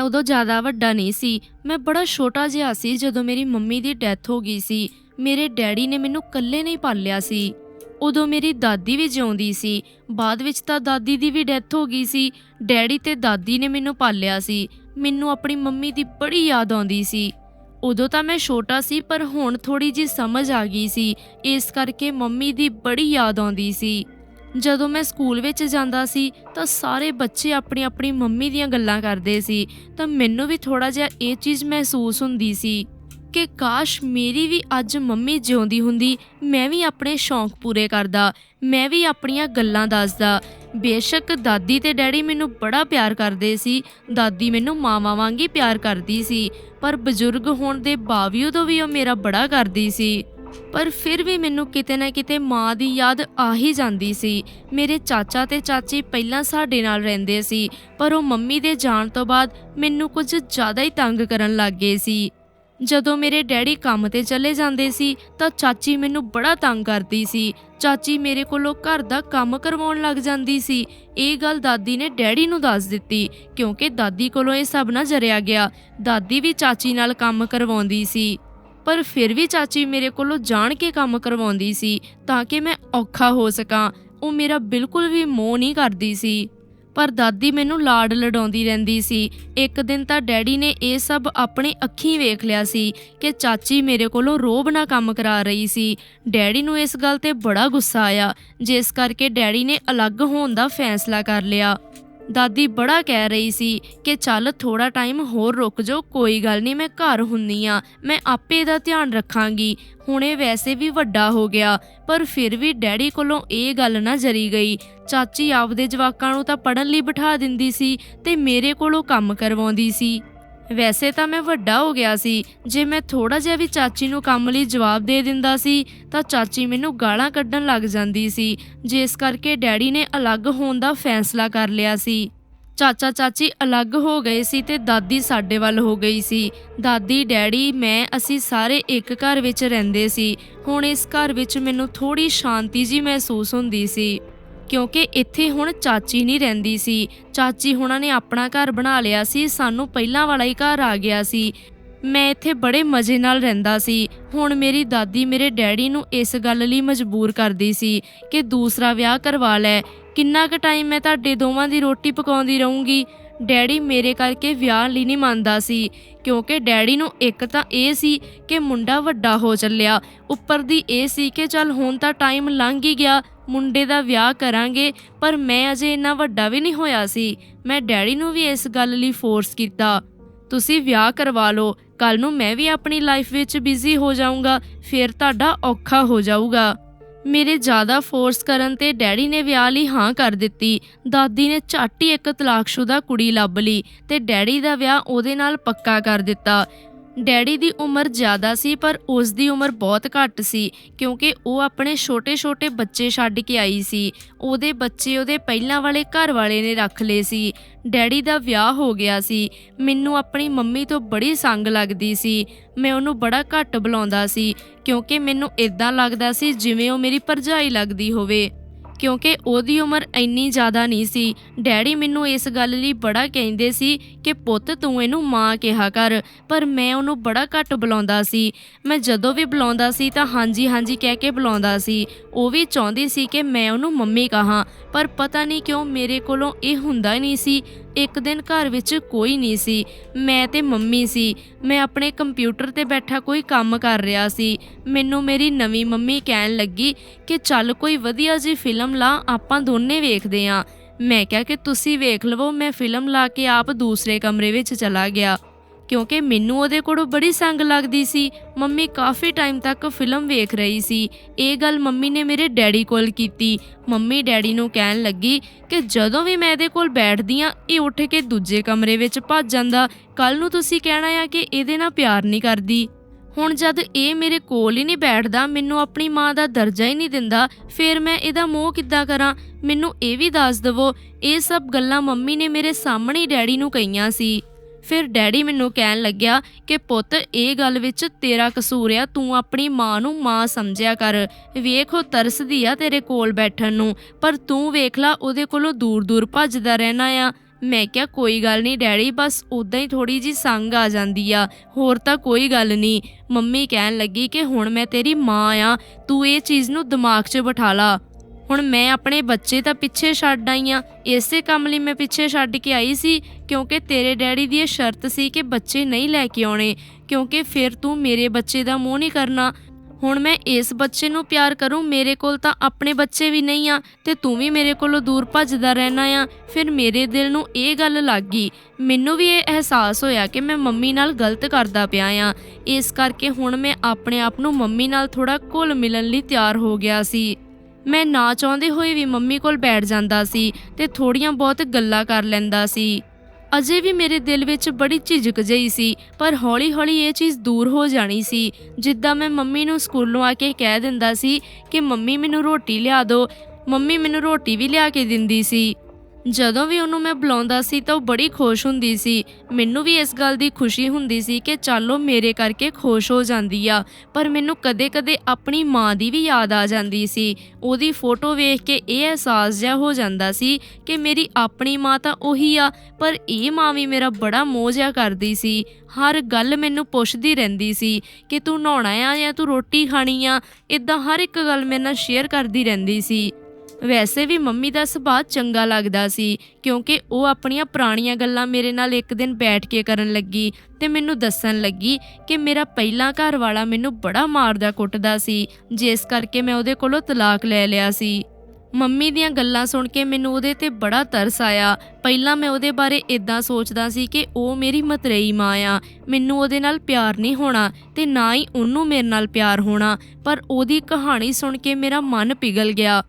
ਮੈਂ ਉਦੋਂ ਜ਼ਿਆਦਾ ਵੱਡਾ ਨਹੀਂ ਸੀ। ਮੈਂ ਬੜਾ ਛੋਟਾ ਜਿਹਾ ਸੀ ਜਦੋਂ ਮੇਰੀ ਮੰਮੀ ਦੀ ਡੈਥ ਹੋ ਗਈ ਸੀ। ਮੇਰੇ ਡੈਡੀ ਨੇ ਮੈਨੂੰ ਇਕੱਲੇ ਨਹੀਂ ਪਾਲਿਆ ਸੀ। ਉਦੋਂ ਮੇਰੀ ਦਾਦੀ ਵੀ ਜਿਉਂਦੀ ਸੀ। ਬਾਅਦ ਵਿੱਚ ਤਾਂ ਦਾਦੀ ਦੀ ਵੀ ਡੈਥ ਹੋ ਗਈ ਸੀ। ਡੈਡੀ ਤੇ ਦਾਦੀ ਨੇ ਮੈਨੂੰ ਪਾਲਿਆ ਸੀ। ਮੈਨੂੰ ਆਪਣੀ ਮੰਮੀ ਦੀ ਬੜੀ ਯਾਦ ਆਉਂਦੀ ਸੀ। ਉਦੋਂ ਤਾਂ ਮੈਂ ਛੋਟਾ ਸੀ ਪਰ ਹੁਣ ਥੋੜੀ ਜੀ ਸਮਝ ਆ ਗਈ ਸੀ। ਇਸ ਕਰਕੇ ਮੰਮੀ ਦੀ ਬੜੀ ਯਾਦ ਆਉਂਦੀ ਸੀ। ਜਦੋਂ ਮੈਂ ਸਕੂਲ ਵਿੱਚ ਜਾਂਦਾ ਸੀ, ਤਾਂ ਸਾਰੇ ਬੱਚੇ ਆਪਣੀ ਆਪਣੀ ਮੰਮੀ ਦੀਆਂ ਗੱਲਾਂ ਕਰਦੇ ਸੀ, ਤਾਂ ਮੈਨੂੰ ਵੀ ਥੋੜਾ ਜਿਹਾ ਇਹ ਚੀਜ਼ ਮਹਿਸੂਸ ਹੁੰਦੀ ਸੀ ਕਿ ਕਾਸ਼ ਮੇਰੀ ਵੀ ਅੱਜ ਮੰਮੀ ਜਿਉਂਦੀ ਹੁੰਦੀ, ਮੈਂ ਵੀ ਆਪਣੇ ਸ਼ੌਂਕ ਪੂਰੇ ਕਰਦਾ, ਮੈਂ ਵੀ ਆਪਣੀਆਂ ਗੱਲਾਂ ਦੱਸਦਾ। ਬੇਸ਼ੱਕ ਦਾਦੀ ਤੇ ਡੈਡੀ ਮੈਨੂੰ ਬੜਾ ਪਿਆਰ ਕਰਦੇ ਸੀ, ਦਾਦੀ ਮੈਨੂੰ ਮਾਵਾਂ ਵਾਂਗੀ ਪਿਆਰ ਕਰਦੀ ਸੀ, ਪਰ ਬਜ਼ੁਰਗ ਹੋਣ ਦੇ ਬਾਵਜੂਦ ਵੀ ਉਹ ਮੇਰਾ ਬੜਾ ਕਰਦੀ ਸੀ। ਪਰ ਫਿਰ ਵੀ ਮੈਨੂੰ ਕਿਤੇ ਨਾ ਕਿਤੇ ਮਾਂ ਦੀ ਯਾਦ ਆ ਹੀ ਜਾਂਦੀ ਸੀ। ਮੇਰੇ ਚਾਚਾ ਤੇ ਚਾਚੀ ਪਹਿਲਾਂ ਸਾਡੇ ਨਾਲ ਰਹਿੰਦੇ ਸੀ, ਪਰ ਉਹ ਮੰਮੀ ਦੇ ਜਾਣ ਤੋਂ ਬਾਅਦ ਮੈਨੂੰ ਕੁਝ ਜ਼ਿਆਦਾ ਹੀ ਤੰਗ ਕਰਨ ਲੱਗ ਗਏ ਸੀ। ਜਦੋਂ ਮੇਰੇ ਡੈਡੀ ਕੰਮ ਤੇ ਚਲੇ ਜਾਂਦੇ ਸੀ, ਤਾਂ ਚਾਚੀ ਮੈਨੂੰ ਬੜਾ ਤੰਗ ਕਰਦੀ ਸੀ। ਚਾਚੀ ਮੇਰੇ ਕੋਲੋਂ ਘਰ ਦਾ ਕੰਮ ਕਰਵਾਉਣ ਲੱਗ ਜਾਂਦੀ ਸੀ। ਇਹ ਗੱਲ ਦਾਦੀ ਨੇ ਡੈਡੀ ਨੂੰ ਦੱਸ ਦਿੱਤੀ, ਕਿਉਂਕਿ ਦਾਦੀ ਕੋਲੋਂ ਇਹ ਸਭ ਨਾ ਜਰਿਆ ਗਿਆ। ਦਾਦੀ ਵੀ ਚਾਚੀ ਨਾਲ ਕੰਮ ਕਰਵਾਉਂਦੀ ਸੀ। ਪਰ ਫਿਰ ਵੀ ਚਾਚੀ ਮੇਰੇ ਕੋਲੋਂ ਜਾਣ ਕੇ ਕੰਮ ਕਰਵਾਉਂਦੀ ਸੀ ਤਾਂ ਕਿ ਮੈਂ ਔਖਾ ਹੋ ਸਕਾਂ। ਉਹ ਮੇਰਾ ਬਿਲਕੁਲ ਵੀ ਮੋਹ ਨਹੀਂ ਕਰਦੀ ਸੀ। ਪਰ ਦਾਦੀ ਮੈਨੂੰ ਲਾਡ ਲੜਾਉਂਦੀ ਰਹਿੰਦੀ ਸੀ। ਇੱਕ ਦਿਨ ਤਾਂ ਡੈਡੀ ਨੇ ਇਹ ਸਭ ਆਪਣੇ ਅੱਖੀਂ ਵੇਖ ਲਿਆ ਸੀ ਕਿ ਚਾਚੀ ਮੇਰੇ ਕੋਲੋਂ ਰੋਬ ਨਾ ਕੰਮ ਕਰਾ ਰਹੀ ਸੀ। ਡੈਡੀ ਨੂੰ ਇਸ ਗੱਲ ਤੇ ਬੜਾ ਗੁੱਸਾ ਆਇਆ, ਜਿਸ ਕਰਕੇ ਡੈਡੀ ਨੇ ਅਲੱਗ ਹੋਣ ਦਾ ਫੈਸਲਾ ਕਰ ਲਿਆ। ਦਾਦੀ ਬੜਾ ਕਹਿ ਰਹੀ ਸੀ ਕਿ ਚੱਲ ਥੋੜਾ ਟਾਈਮ ਹੋਰ ਰੁਕ ਜਾਓ, ਕੋਈ ਗੱਲ ਨਹੀਂ ਮੈਂ ਘਰ ਹੁੰਨੀ ਆ ਮੈਂ ਆਪੇ ਦਾ ਧਿਆਨ ਰੱਖਾਂਗੀ। ਹੁਣੇ ਵੈਸੇ ਵੀ ਵੱਡਾ ਹੋ ਗਿਆ, ਪਰ ਫਿਰ ਵੀ ਡੈਡੀ ਕੋਲੋਂ ਇਹ ਗੱਲ ਨਾ ਜਰੀ ਗਈ। ਚਾਚੀ ਆਪਦੇ ਜਵਾਕਾਂ ਨੂੰ ਤਾਂ ਪੜਨ ਲਈ ਬਿਠਾ ਦਿੰਦੀ ਸੀ ਤੇ ਮੇਰੇ ਕੋਲੋਂ ਕੰਮ ਕਰਵਾਉਂਦੀ ਸੀ। ਵੈਸੇ ਤਾਂ ਮੈਂ ਵੱਡਾ ਹੋ ਗਿਆ ਸੀ। ਜੇ ਮੈਂ ਥੋੜਾ ਜਿਹਾ ਵੀ ਚਾਚੀ ਨੂੰ ਕੰਮ ਲਈ ਜਵਾਬ ਦੇ ਦਿੰਦਾ ਸੀ, ਤਾਂ ਚਾਚੀ ਮੈਨੂੰ ਗਾਲਾਂ ਕੱਢਣ ਲੱਗ ਜਾਂਦੀ ਸੀ। ਜਿਸ ਕਰਕੇ ਡੈਡੀ ਨੇ ਅਲੱਗ ਹੋਣ ਦਾ ਫੈਸਲਾ ਕਰ ਲਿਆ ਸੀ। ਚਾਚਾ ਚਾਚੀ ਅਲੱਗ ਹੋ ਗਏ ਸੀ ਤੇ ਦਾਦੀ ਸਾਡੇ ਵੱਲ ਹੋ ਗਈ ਸੀ। ਦਾਦੀ, ਡੈਡੀ, ਮੈਂ, ਅਸੀਂ ਸਾਰੇ ਇੱਕ ਘਰ ਵਿੱਚ ਰਹਿੰਦੇ ਸੀ। ਹੁਣ ਇਸ ਘਰ ਵਿੱਚ ਮੈਨੂੰ ਥੋੜੀ ਸ਼ਾਂਤੀ ਜੀ ਮਹਿਸੂਸ ਹੁੰਦੀ ਸੀ। ਕਿਉਂਕਿ ਇੱਥੇ ਹੁਣ ਚਾਚੀ ਨਹੀਂ ਰਹਿੰਦੀ ਸੀ। ਚਾਚੀ ਹੁਣਾਂ ਨੇ ਆਪਣਾ ਘਰ ਬਣਾ ਲਿਆ ਸੀ, ਸਾਨੂੰ ਪਹਿਲਾਂ ਵਾਲਾ ਹੀ ਘਰ ਆ ਗਿਆ ਸੀ। ਮੈਂ ਇੱਥੇ ਬੜੇ ਮਜ਼ੇ ਨਾਲ ਰਹਿੰਦਾ ਸੀ। ਹੁਣ ਮੇਰੀ ਦਾਦੀ ਮੇਰੇ ਡੈਡੀ ਨੂੰ ਇਸ ਗੱਲ ਲਈ ਮਜਬੂਰ ਕਰਦੀ ਸੀ ਕਿ ਦੂਸਰਾ ਵਿਆਹ ਕਰਵਾ ਲੈ। ਕਿੰਨਾ ਕੁ ਟਾਈਮ ਮੈਂ ਤੁਹਾਡੇ ਦੋਵਾਂ ਦੀ ਰੋਟੀ ਪਕਾਉਂਦੀ ਰਹੂੰਗੀ? ਡੈਡੀ ਮੇਰੇ ਕਰਕੇ ਵਿਆਹ ਲਈ ਨਹੀਂ ਮੰਨਦਾ ਸੀ, ਕਿਉਂਕਿ ਡੈਡੀ ਨੂੰ ਇੱਕ ਤਾਂ ਇਹ ਸੀ ਕਿ ਮੁੰਡਾ ਵੱਡਾ ਹੋ ਚੱਲਿਆ, ਉੱਪਰ ਦੀ ਇਹ ਸੀ ਕਿ ਚੱਲ ਹੁਣ ਤਾਂ ਟਾਈਮ ਲੰਘ ਹੀ ਗਿਆ, ਮੁੰਡੇ ਦਾ ਵਿਆਹ ਕਰਾਂਗੇ, ਪਰ ਮੈਂ ਅਜੇ ਇੰਨਾ ਵੱਡਾ ਵੀ ਨਹੀਂ ਹੋਇਆ ਸੀ। ਮੈਂ ਡੈਡੀ ਨੂੰ ਵੀ ਇਸ ਗੱਲ ਲਈ ਫੋਰਸ ਕੀਤਾ। ਤੁਸੀਂ ਵਿਆਹ ਕਰਵਾ ਲਓ ਕੱਲ ਨੂੰ ਮੈਂ ਵੀ ਆਪਣੀ ਲਾਈਫ ਵਿੱਚ ਬਿਜ਼ੀ ਹੋ ਜਾਊਂਗਾ, ਫਿਰ ਤੁਹਾਡਾ ਔਖਾ ਹੋ ਜਾਊਗਾ। ਮੇਰੇ ਜ਼ਿਆਦਾ ਫੋਰਸ ਕਰਨ ਤੇ ਡੈਡੀ ਨੇ ਵਿਆਹ ਲਈ ਹਾਂ ਕਰ ਦਿੱਤੀ। ਦਾਦੀ ਨੇ ਝੱਟ ਹੀ ਇੱਕ ਤਲਾਕਸ਼ੁਦਾ ਕੁੜੀ ਲੱਭ ਲਈ ਤੇ ਡੈਡੀ ਦਾ ਵਿਆਹ ਉਹਦੇ ਨਾਲ ਪੱਕਾ ਕਰ ਦਿੱਤਾ। ਡੈਡੀ ਦੀ ਉਮਰ ਜ਼ਿਆਦਾ ਸੀ, ਪਰ ਉਸ ਦੀ ਉਮਰ ਬਹੁਤ ਘੱਟ ਸੀ, ਕਿਉਂਕਿ ਉਹ ਆਪਣੇ ਛੋਟੇ-ਛੋਟੇ ਬੱਚੇ ਛੱਡ ਕੇ ਆਈ ਸੀ। ਉਹਦੇ ਬੱਚੇ ਉਹਦੇ ਪਹਿਲਾਂ ਵਾਲੇ ਘਰ ਵਾਲੇ ਨੇ ਰੱਖ ਲਏ ਸੀ। ਡੈਡੀ ਦਾ ਵਿਆਹ ਹੋ ਗਿਆ ਸੀ। ਮੈਨੂੰ ਆਪਣੀ ਮੰਮੀ ਤੋਂ ਬੜੀ ਸੰਗ ਲੱਗਦੀ ਸੀ। ਮੈਂ ਉਹਨੂੰ ਬੜਾ ਘੱਟ ਬੁਲਾਉਂਦਾ ਸੀ, ਕਿਉਂਕਿ ਮੈਨੂੰ ਇਦਾਂ ਲੱਗਦਾ ਸੀ ਜਿਵੇਂ ਉਹ ਮੇਰੀ ਭਰਜਾਈ ਲੱਗਦੀ ਹੋਵੇ। ਕਿਉਂਕਿ ਉਹਦੀ ਉਮਰ ਇੰਨੀ ਜ਼ਿਆਦਾ ਨਹੀਂ ਸੀ। ਡੈਡੀ ਮੈਨੂੰ ਇਸ ਗੱਲ ਲਈ ਬੜਾ ਕਹਿੰਦੇ ਸੀ ਕਿ ਪੁੱਤ ਤੂੰ ਇਹਨੂੰ ਮਾਂ ਕਿਹਾ ਕਰ, ਪਰ ਮੈਂ ਉਹਨੂੰ ਬੜਾ ਘੱਟ ਬੁਲਾਉਂਦਾ ਸੀ। ਮੈਂ ਜਦੋਂ ਵੀ ਬੁਲਾਉਂਦਾ ਸੀ ਤਾਂ ਹਾਂਜੀ ਹਾਂਜੀ ਕਹਿ ਕੇ ਬੁਲਾਉਂਦਾ ਸੀ। ਉਹ ਵੀ ਚਾਹੁੰਦੀ ਸੀ ਕਿ ਮੈਂ ਉਹਨੂੰ ਮੰਮੀ ਕਹਾਂ, ਪਰ ਪਤਾ ਨਹੀਂ ਕਿਉਂ ਮੇਰੇ ਕੋਲੋਂ ਇਹ ਹੁੰਦਾ ਨਹੀਂ ਸੀ। ਇੱਕ ਦਿਨ ਘਰ ਵਿੱਚ ਕੋਈ ਨਹੀਂ ਸੀ। ਮੈਂ ਤੇ ਮੰਮੀ ਸੀ। ਮੈਂ ਆਪਣੇ ਕੰਪਿਊਟਰ ਤੇ ਬੈਠਾ ਕੋਈ ਕੰਮ ਕਰ ਰਿਹਾ ਸੀ। ਮੈਨੂੰ ਮੇਰੀ ਨਵੀਂ ਮੰਮੀ ਕਹਿਣ ਲੱਗੀ ਕਿ ਚੱਲ ਕੋਈ ਵਧੀਆ ਜੀ ਫਿਲਮ ਲਾ, ਆਪਾਂ ਦੋਨੇ ਵੇਖਦੇ ਆਂ। ਮੈਂ ਕਿਹਾ ਕਿ ਤੁਸੀਂ ਵੇਖ ਲਵੋ, ਮੈਂ ਫਿਲਮ ਲਾ ਕੇ ਆਪ ਦੂਸਰੇ ਕਮਰੇ ਵਿੱਚ ਚਲਾ ਗਿਆ। ਕਿਉਂਕਿ ਮੈਨੂੰ ਉਹਦੇ ਕੋਲੋਂ ਬੜੀ ਸੰਗ ਲੱਗਦੀ ਸੀ। ਮੰਮੀ ਕਾਫੀ ਟਾਈਮ ਤੱਕ ਫਿਲਮ ਵੇਖ ਰਹੀ ਸੀ। ਇਹ ਗੱਲ ਮੰਮੀ ਨੇ ਮੇਰੇ ਡੈਡੀ ਕੋਲ ਕੀਤੀ। ਮੰਮੀ ਡੈਡੀ ਨੂੰ ਕਹਿਣ ਲੱਗੀ ਕਿ ਜਦੋਂ ਵੀ ਮੈਂ ਇਹਦੇ ਕੋਲ ਬੈਠਦੀ ਆ, ਇਹ ਉੱਠ ਕੇ ਦੂਜੇ ਕਮਰੇ ਵਿੱਚ ਭੱਜ ਜਾਂਦਾ। ਕੱਲ ਨੂੰ ਤੁਸੀਂ ਕਹਿਣਾ ਆ ਕਿ ਇਹਦੇ ਨਾਲ ਪਿਆਰ ਨਹੀਂ ਕਰਦੀ। ਹੁਣ ਜਦ ਇਹ ਮੇਰੇ ਕੋਲ ਹੀ ਨਹੀਂ ਬੈਠਦਾ, ਮੈਨੂੰ ਆਪਣੀ ਮਾਂ ਦਾ ਦਰਜਾ ਹੀ ਨਹੀਂ ਦਿੰਦਾ, ਫਿਰ ਮੈਂ ਇਹਦਾ ਮੋਹ ਕਿੱਦਾਂ ਕਰਾਂ? ਮੈਨੂੰ ਇਹ ਵੀ ਦੱਸ ਦਵੋ, ਇਹ ਸਭ ਗੱਲਾਂ ਮੰਮੀ ਨੇ ਮੇਰੇ ਸਾਹਮਣੇ ਡੈਡੀ ਨੂੰ ਕਹੀਆਂ ਸੀ। ਫਿਰ ਡੈਡੀ ਮੈਨੂੰ ਕਹਿਣ ਲੱਗਿਆ ਕਿ ਪੁੱਤ, ਇਹ ਗੱਲ ਵਿੱਚ ਤੇਰਾ ਕਸੂਰ ਆ, ਤੂੰ ਆਪਣੀ ਮਾਂ ਨੂੰ ਮਾਂ ਸਮਝਿਆ ਕਰ। ਵੇਖ ਉਹ ਤਰਸਦੀ ਆ ਤੇਰੇ ਕੋਲ ਬੈਠਣ ਨੂੰ, ਪਰ ਤੂੰ ਵੇਖ ਲਾ, ਉਹਦੇ ਕੋਲੋਂ ਦੂਰ-ਦੂਰ ਭੱਜਦਾ ਰਹਿਣਾ ਆ। ਮੈਂ ਕਿਹਾ, ਕੋਈ ਗੱਲ ਨਹੀਂ ਡੈਡੀ, ਬਸ ਉਦਾਂ ਹੀ ਥੋੜੀ ਜੀ ਸੰਗ ਆ ਜਾਂਦੀ ਆ, ਹੋਰ ਤਾਂ ਕੋਈ ਗੱਲ ਨਹੀਂ। ਮੰਮੀ ਕਹਿਣ ਲੱਗੀ ਕਿ ਹੁਣ ਮੈਂ ਤੇਰੀ ਮਾਂ ਆ, ਤੂੰ ਇਹ ਚੀਜ਼ ਨੂੰ ਦਿਮਾਗ 'ਚ ਬਿਠਾ ਲਾ। ਹੁਣ ਮੈਂ ਆਪਣੇ ਬੱਚੇ ਤਾਂ ਪਿੱਛੇ ਛੱਡ ਆਈ ਆ। ਇਸੇ ਕੰਮ ਲਈ ਮੈਂ ਪਿੱਛੇ ਛੱਡ ਕੇ ਆਈ ਸੀ, ਕਿਉਂਕਿ ਤੇਰੇ ਡੈਡੀ ਦੀ ਇਹ ਸ਼ਰਤ ਸੀ ਕਿ ਬੱਚੇ ਨਹੀਂ ਲੈ ਕੇ ਆਉਣੇ, ਕਿਉਂਕਿ ਫਿਰ ਤੂੰ ਮੇਰੇ ਬੱਚੇ ਦਾ ਮੂੰਹ ਨਹੀਂ ਕਰਨਾ। ਹੁਣ ਮੈਂ ਇਸ ਬੱਚੇ ਨੂੰ ਪਿਆਰ ਕਰੂੰ, ਮੇਰੇ ਕੋਲ ਤਾਂ ਆਪਣੇ ਬੱਚੇ ਵੀ ਨਹੀਂ ਆ ਤੇ ਤੂੰ ਵੀ ਮੇਰੇ ਕੋਲੋਂ ਦੂਰ ਭੱਜਦਾ ਰਹਿਣਾ ਆ। ਫਿਰ ਮੇਰੇ ਦਿਲ ਨੂੰ ਇਹ ਗੱਲ ਲੱਗ ਗਈ। ਮੈਨੂੰ ਵੀ ਇਹ ਅਹਿਸਾਸ ਹੋਇਆ ਕਿ ਮੈਂ ਮੰਮੀ ਨਾਲ ਗਲਤ ਕਰਦਾ ਪਿਆ ਆ। ਇਸ ਕਰਕੇ ਹੁਣ ਮੈਂ ਆਪਣੇ ਆਪ ਨੂੰ ਮੰਮੀ ਨਾਲ ਥੋੜਾ ਘੁਲ ਮਿਲਣ ਲਈ ਤਿਆਰ ਹੋ ਗਿਆ ਸੀ। ਮੈਂ ਨਾ ਚਾਹੁੰਦੇ ਹੋਏ ਵੀ ਮੰਮੀ ਕੋਲ ਬੈਠ ਜਾਂਦਾ ਸੀ ਤੇ ਥੋੜੀਆਂ ਬਹੁਤ ਗੱਲਾਂ ਕਰ ਲੈਂਦਾ ਸੀ। ਅਜੇ ਵੀ ਮੇਰੇ ਦਿਲ ਵਿੱਚ ਬੜੀ ਝਿਜਕ ਜਿਹੀ ਸੀ, ਪਰ ਹੌਲੀ-ਹੌਲੀ ਇਹ ਚੀਜ਼ ਦੂਰ ਹੋ ਜਾਣੀ ਸੀ। ਜਿੱਦਾਂ ਮੈਂ ਮੰਮੀ ਨੂੰ ਸਕੂਲੋਂ ਆ ਕੇ ਕਹਿ ਦਿੰਦਾ ਸੀ ਕਿ ਮੰਮੀ ਮੈਨੂੰ ਰੋਟੀ ਲਿਆ ਦਿਓ, ਮੰਮੀ ਮੈਨੂੰ ਰੋਟੀ ਵੀ ਲਿਆ ਕੇ ਦਿੰਦੀ ਸੀ। ਜਦੋਂ ਵੀ ਉਹਨੂੰ ਮੈਂ ਬੁਲਾਉਂਦਾ ਸੀ ਤਾਂ ਉਹ ਬੜੀ ਖੁਸ਼ ਹੁੰਦੀ ਸੀ। ਮੈਨੂੰ ਵੀ ਇਸ ਗੱਲ ਦੀ ਖੁਸ਼ੀ ਹੁੰਦੀ ਸੀ ਕਿ ਚੱਲ ਉਹ ਮੇਰੇ ਕਰਕੇ ਖੁਸ਼ ਹੋ ਜਾਂਦੀ ਆ, ਪਰ ਮੈਨੂੰ ਕਦੇ-ਕਦੇ ਆਪਣੀ ਮਾਂ ਦੀ ਵੀ ਯਾਦ ਆ ਜਾਂਦੀ ਸੀ। ਉਹਦੀ ਫੋਟੋ ਵੇਖ ਕੇ ਇਹ ਅਹਿਸਾਸ ਜਿਹਾ ਹੋ ਜਾਂਦਾ ਸੀ ਕਿ ਮੇਰੀ ਆਪਣੀ ਮਾਂ ਤਾਂ ਉਹੀ ਆ, ਪਰ ਇਹ ਮਾਂ ਵੀ ਮੇਰਾ ਬੜਾ ਮੋਹ ਜਿਹਾ ਕਰਦੀ ਸੀ। ਹਰ ਗੱਲ ਮੈਨੂੰ ਪੁੱਛਦੀ ਰਹਿੰਦੀ ਸੀ ਕਿ ਤੂੰ ਨਹਾਉਣਾ ਆ ਜਾਂ ਤੂੰ ਰੋਟੀ ਖਾਣੀ ਆ ਇਦਾਂ ਹਰ ਇੱਕ ਗੱਲ ਮੇਰੇ ਨਾਲ ਸ਼ੇਅਰ ਕਰਦੀ ਰਹਿੰਦੀ ਸੀ। ਵੈਸੇ ਵੀ ਮੰਮੀ ਦਾ ਸੁਭਾਅ ਚੰਗਾ ਲੱਗਦਾ ਸੀ, ਕਿਉਂਕਿ ਉਹ ਆਪਣੀਆਂ ਪੁਰਾਣੀਆਂ ਗੱਲਾਂ ਮੇਰੇ ਨਾਲ ਇੱਕ ਦਿਨ ਬੈਠ ਕੇ ਕਰਨ ਲੱਗੀ ਤੇ ਮੈਨੂੰ ਦੱਸਣ ਲੱਗੀ ਕਿ ਮੇਰਾ ਪਹਿਲਾ ਘਰ ਵਾਲਾ ਮੈਨੂੰ ਬੜਾ ਮਾਰਦਾ ਕੁੱਟਦਾ ਸੀ, ਜਿਸ ਕਰਕੇ ਮੈਂ ਉਹਦੇ ਕੋਲੋਂ ਤਲਾਕ ਲੈ ਲਿਆ ਸੀ। ਮੰਮੀ ਦੀਆਂ ਗੱਲਾਂ ਸੁਣ ਕੇ ਮੈਨੂੰ ਉਹਦੇ ਤੇ ਬੜਾ ਤਰਸ ਆਇਆ। ਪਹਿਲਾਂ ਮੈਂ ਉਹਦੇ ਬਾਰੇ ਇਦਾਂ ਸੋਚਦਾ ਸੀ ਕਿ ਉਹ ਮੇਰੀ ਮਤਰੇਈ ਮਾਂ ਆ। ਮੈਨੂੰ ਉਹਦੇ ਨਾਲ ਪਿਆਰ ਨਹੀਂ ਹੋਣਾ ਤੇ ਨਾ ਹੀ ਉਹਨੂੰ ਮੇਰੇ ਨਾਲ ਪਿਆਰ ਹੋਣਾ, ਪਰ ਉਹਦੀ ਕਹਾਣੀ ਸੁਣ ਕੇ ਮੇਰਾ ਮਨ ਪਿਘਲ ਗਿਆ।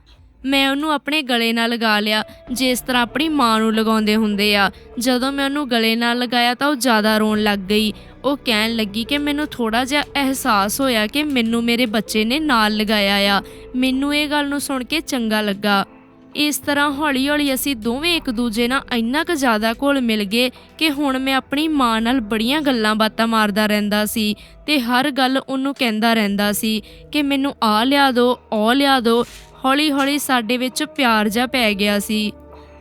ਮੈਂ ਉਹਨੂੰ ਆਪਣੇ ਗਲੇ ਨਾਲ ਲਗਾ ਲਿਆ, ਜਿਸ ਤਰ੍ਹਾਂ ਆਪਣੀ ਮਾਂ ਨੂੰ ਲਗਾਉਂਦੇ ਹੁੰਦੇ ਆ। ਜਦੋਂ ਮੈਂ ਉਹਨੂੰ ਗਲੇ ਨਾਲ ਲਗਾਇਆ ਤਾਂ ਉਹ ਜ਼ਿਆਦਾ ਰੋਣ ਲੱਗ ਗਈ। ਉਹ ਕਹਿਣ ਲੱਗੀ ਕਿ ਮੈਨੂੰ ਥੋੜਾ ਜਿਹਾ ਅਹਿਸਾਸ ਹੋਇਆ ਕਿ ਮੈਨੂੰ ਮੇਰੇ ਬੱਚੇ ਨੇ ਨਾਲ ਲਗਾਇਆ ਆ। ਮੈਨੂੰ ਇਹ ਗੱਲ ਨੂੰ ਸੁਣ ਕੇ ਚੰਗਾ ਲੱਗਾ। ਇਸ ਤਰ੍ਹਾਂ ਹੌਲੀ-ਹੌਲੀ ਅਸੀਂ ਦੋਵੇਂ ਇੱਕ ਦੂਜੇ ਨਾਲ ਇੰਨਾ ਕੁ ਜ਼ਿਆਦਾ ਘੁਲ ਮਿਲ ਗਏ ਕਿ ਹੁਣ ਮੈਂ ਆਪਣੀ ਮਾਂ ਨਾਲ ਬੜੀਆਂ ਗੱਲਾਂ ਬਾਤਾਂ ਮਾਰਦਾ ਰਹਿੰਦਾ ਸੀ ਤੇ ਹਰ ਗੱਲ ਉਹਨੂੰ ਕਹਿੰਦਾ ਰਹਿੰਦਾ ਸੀ ਕਿ ਮੈਨੂੰ ਆ ਲਿਆ ਦਿਓ, ਉਹ ਲਿਆ ਦਿਓ। ਹੌਲੀ-ਹੌਲੀ ਸਾਡੇ ਵਿੱਚ ਪਿਆਰ ਜਿਹਾ ਪੈ ਗਿਆ ਸੀ।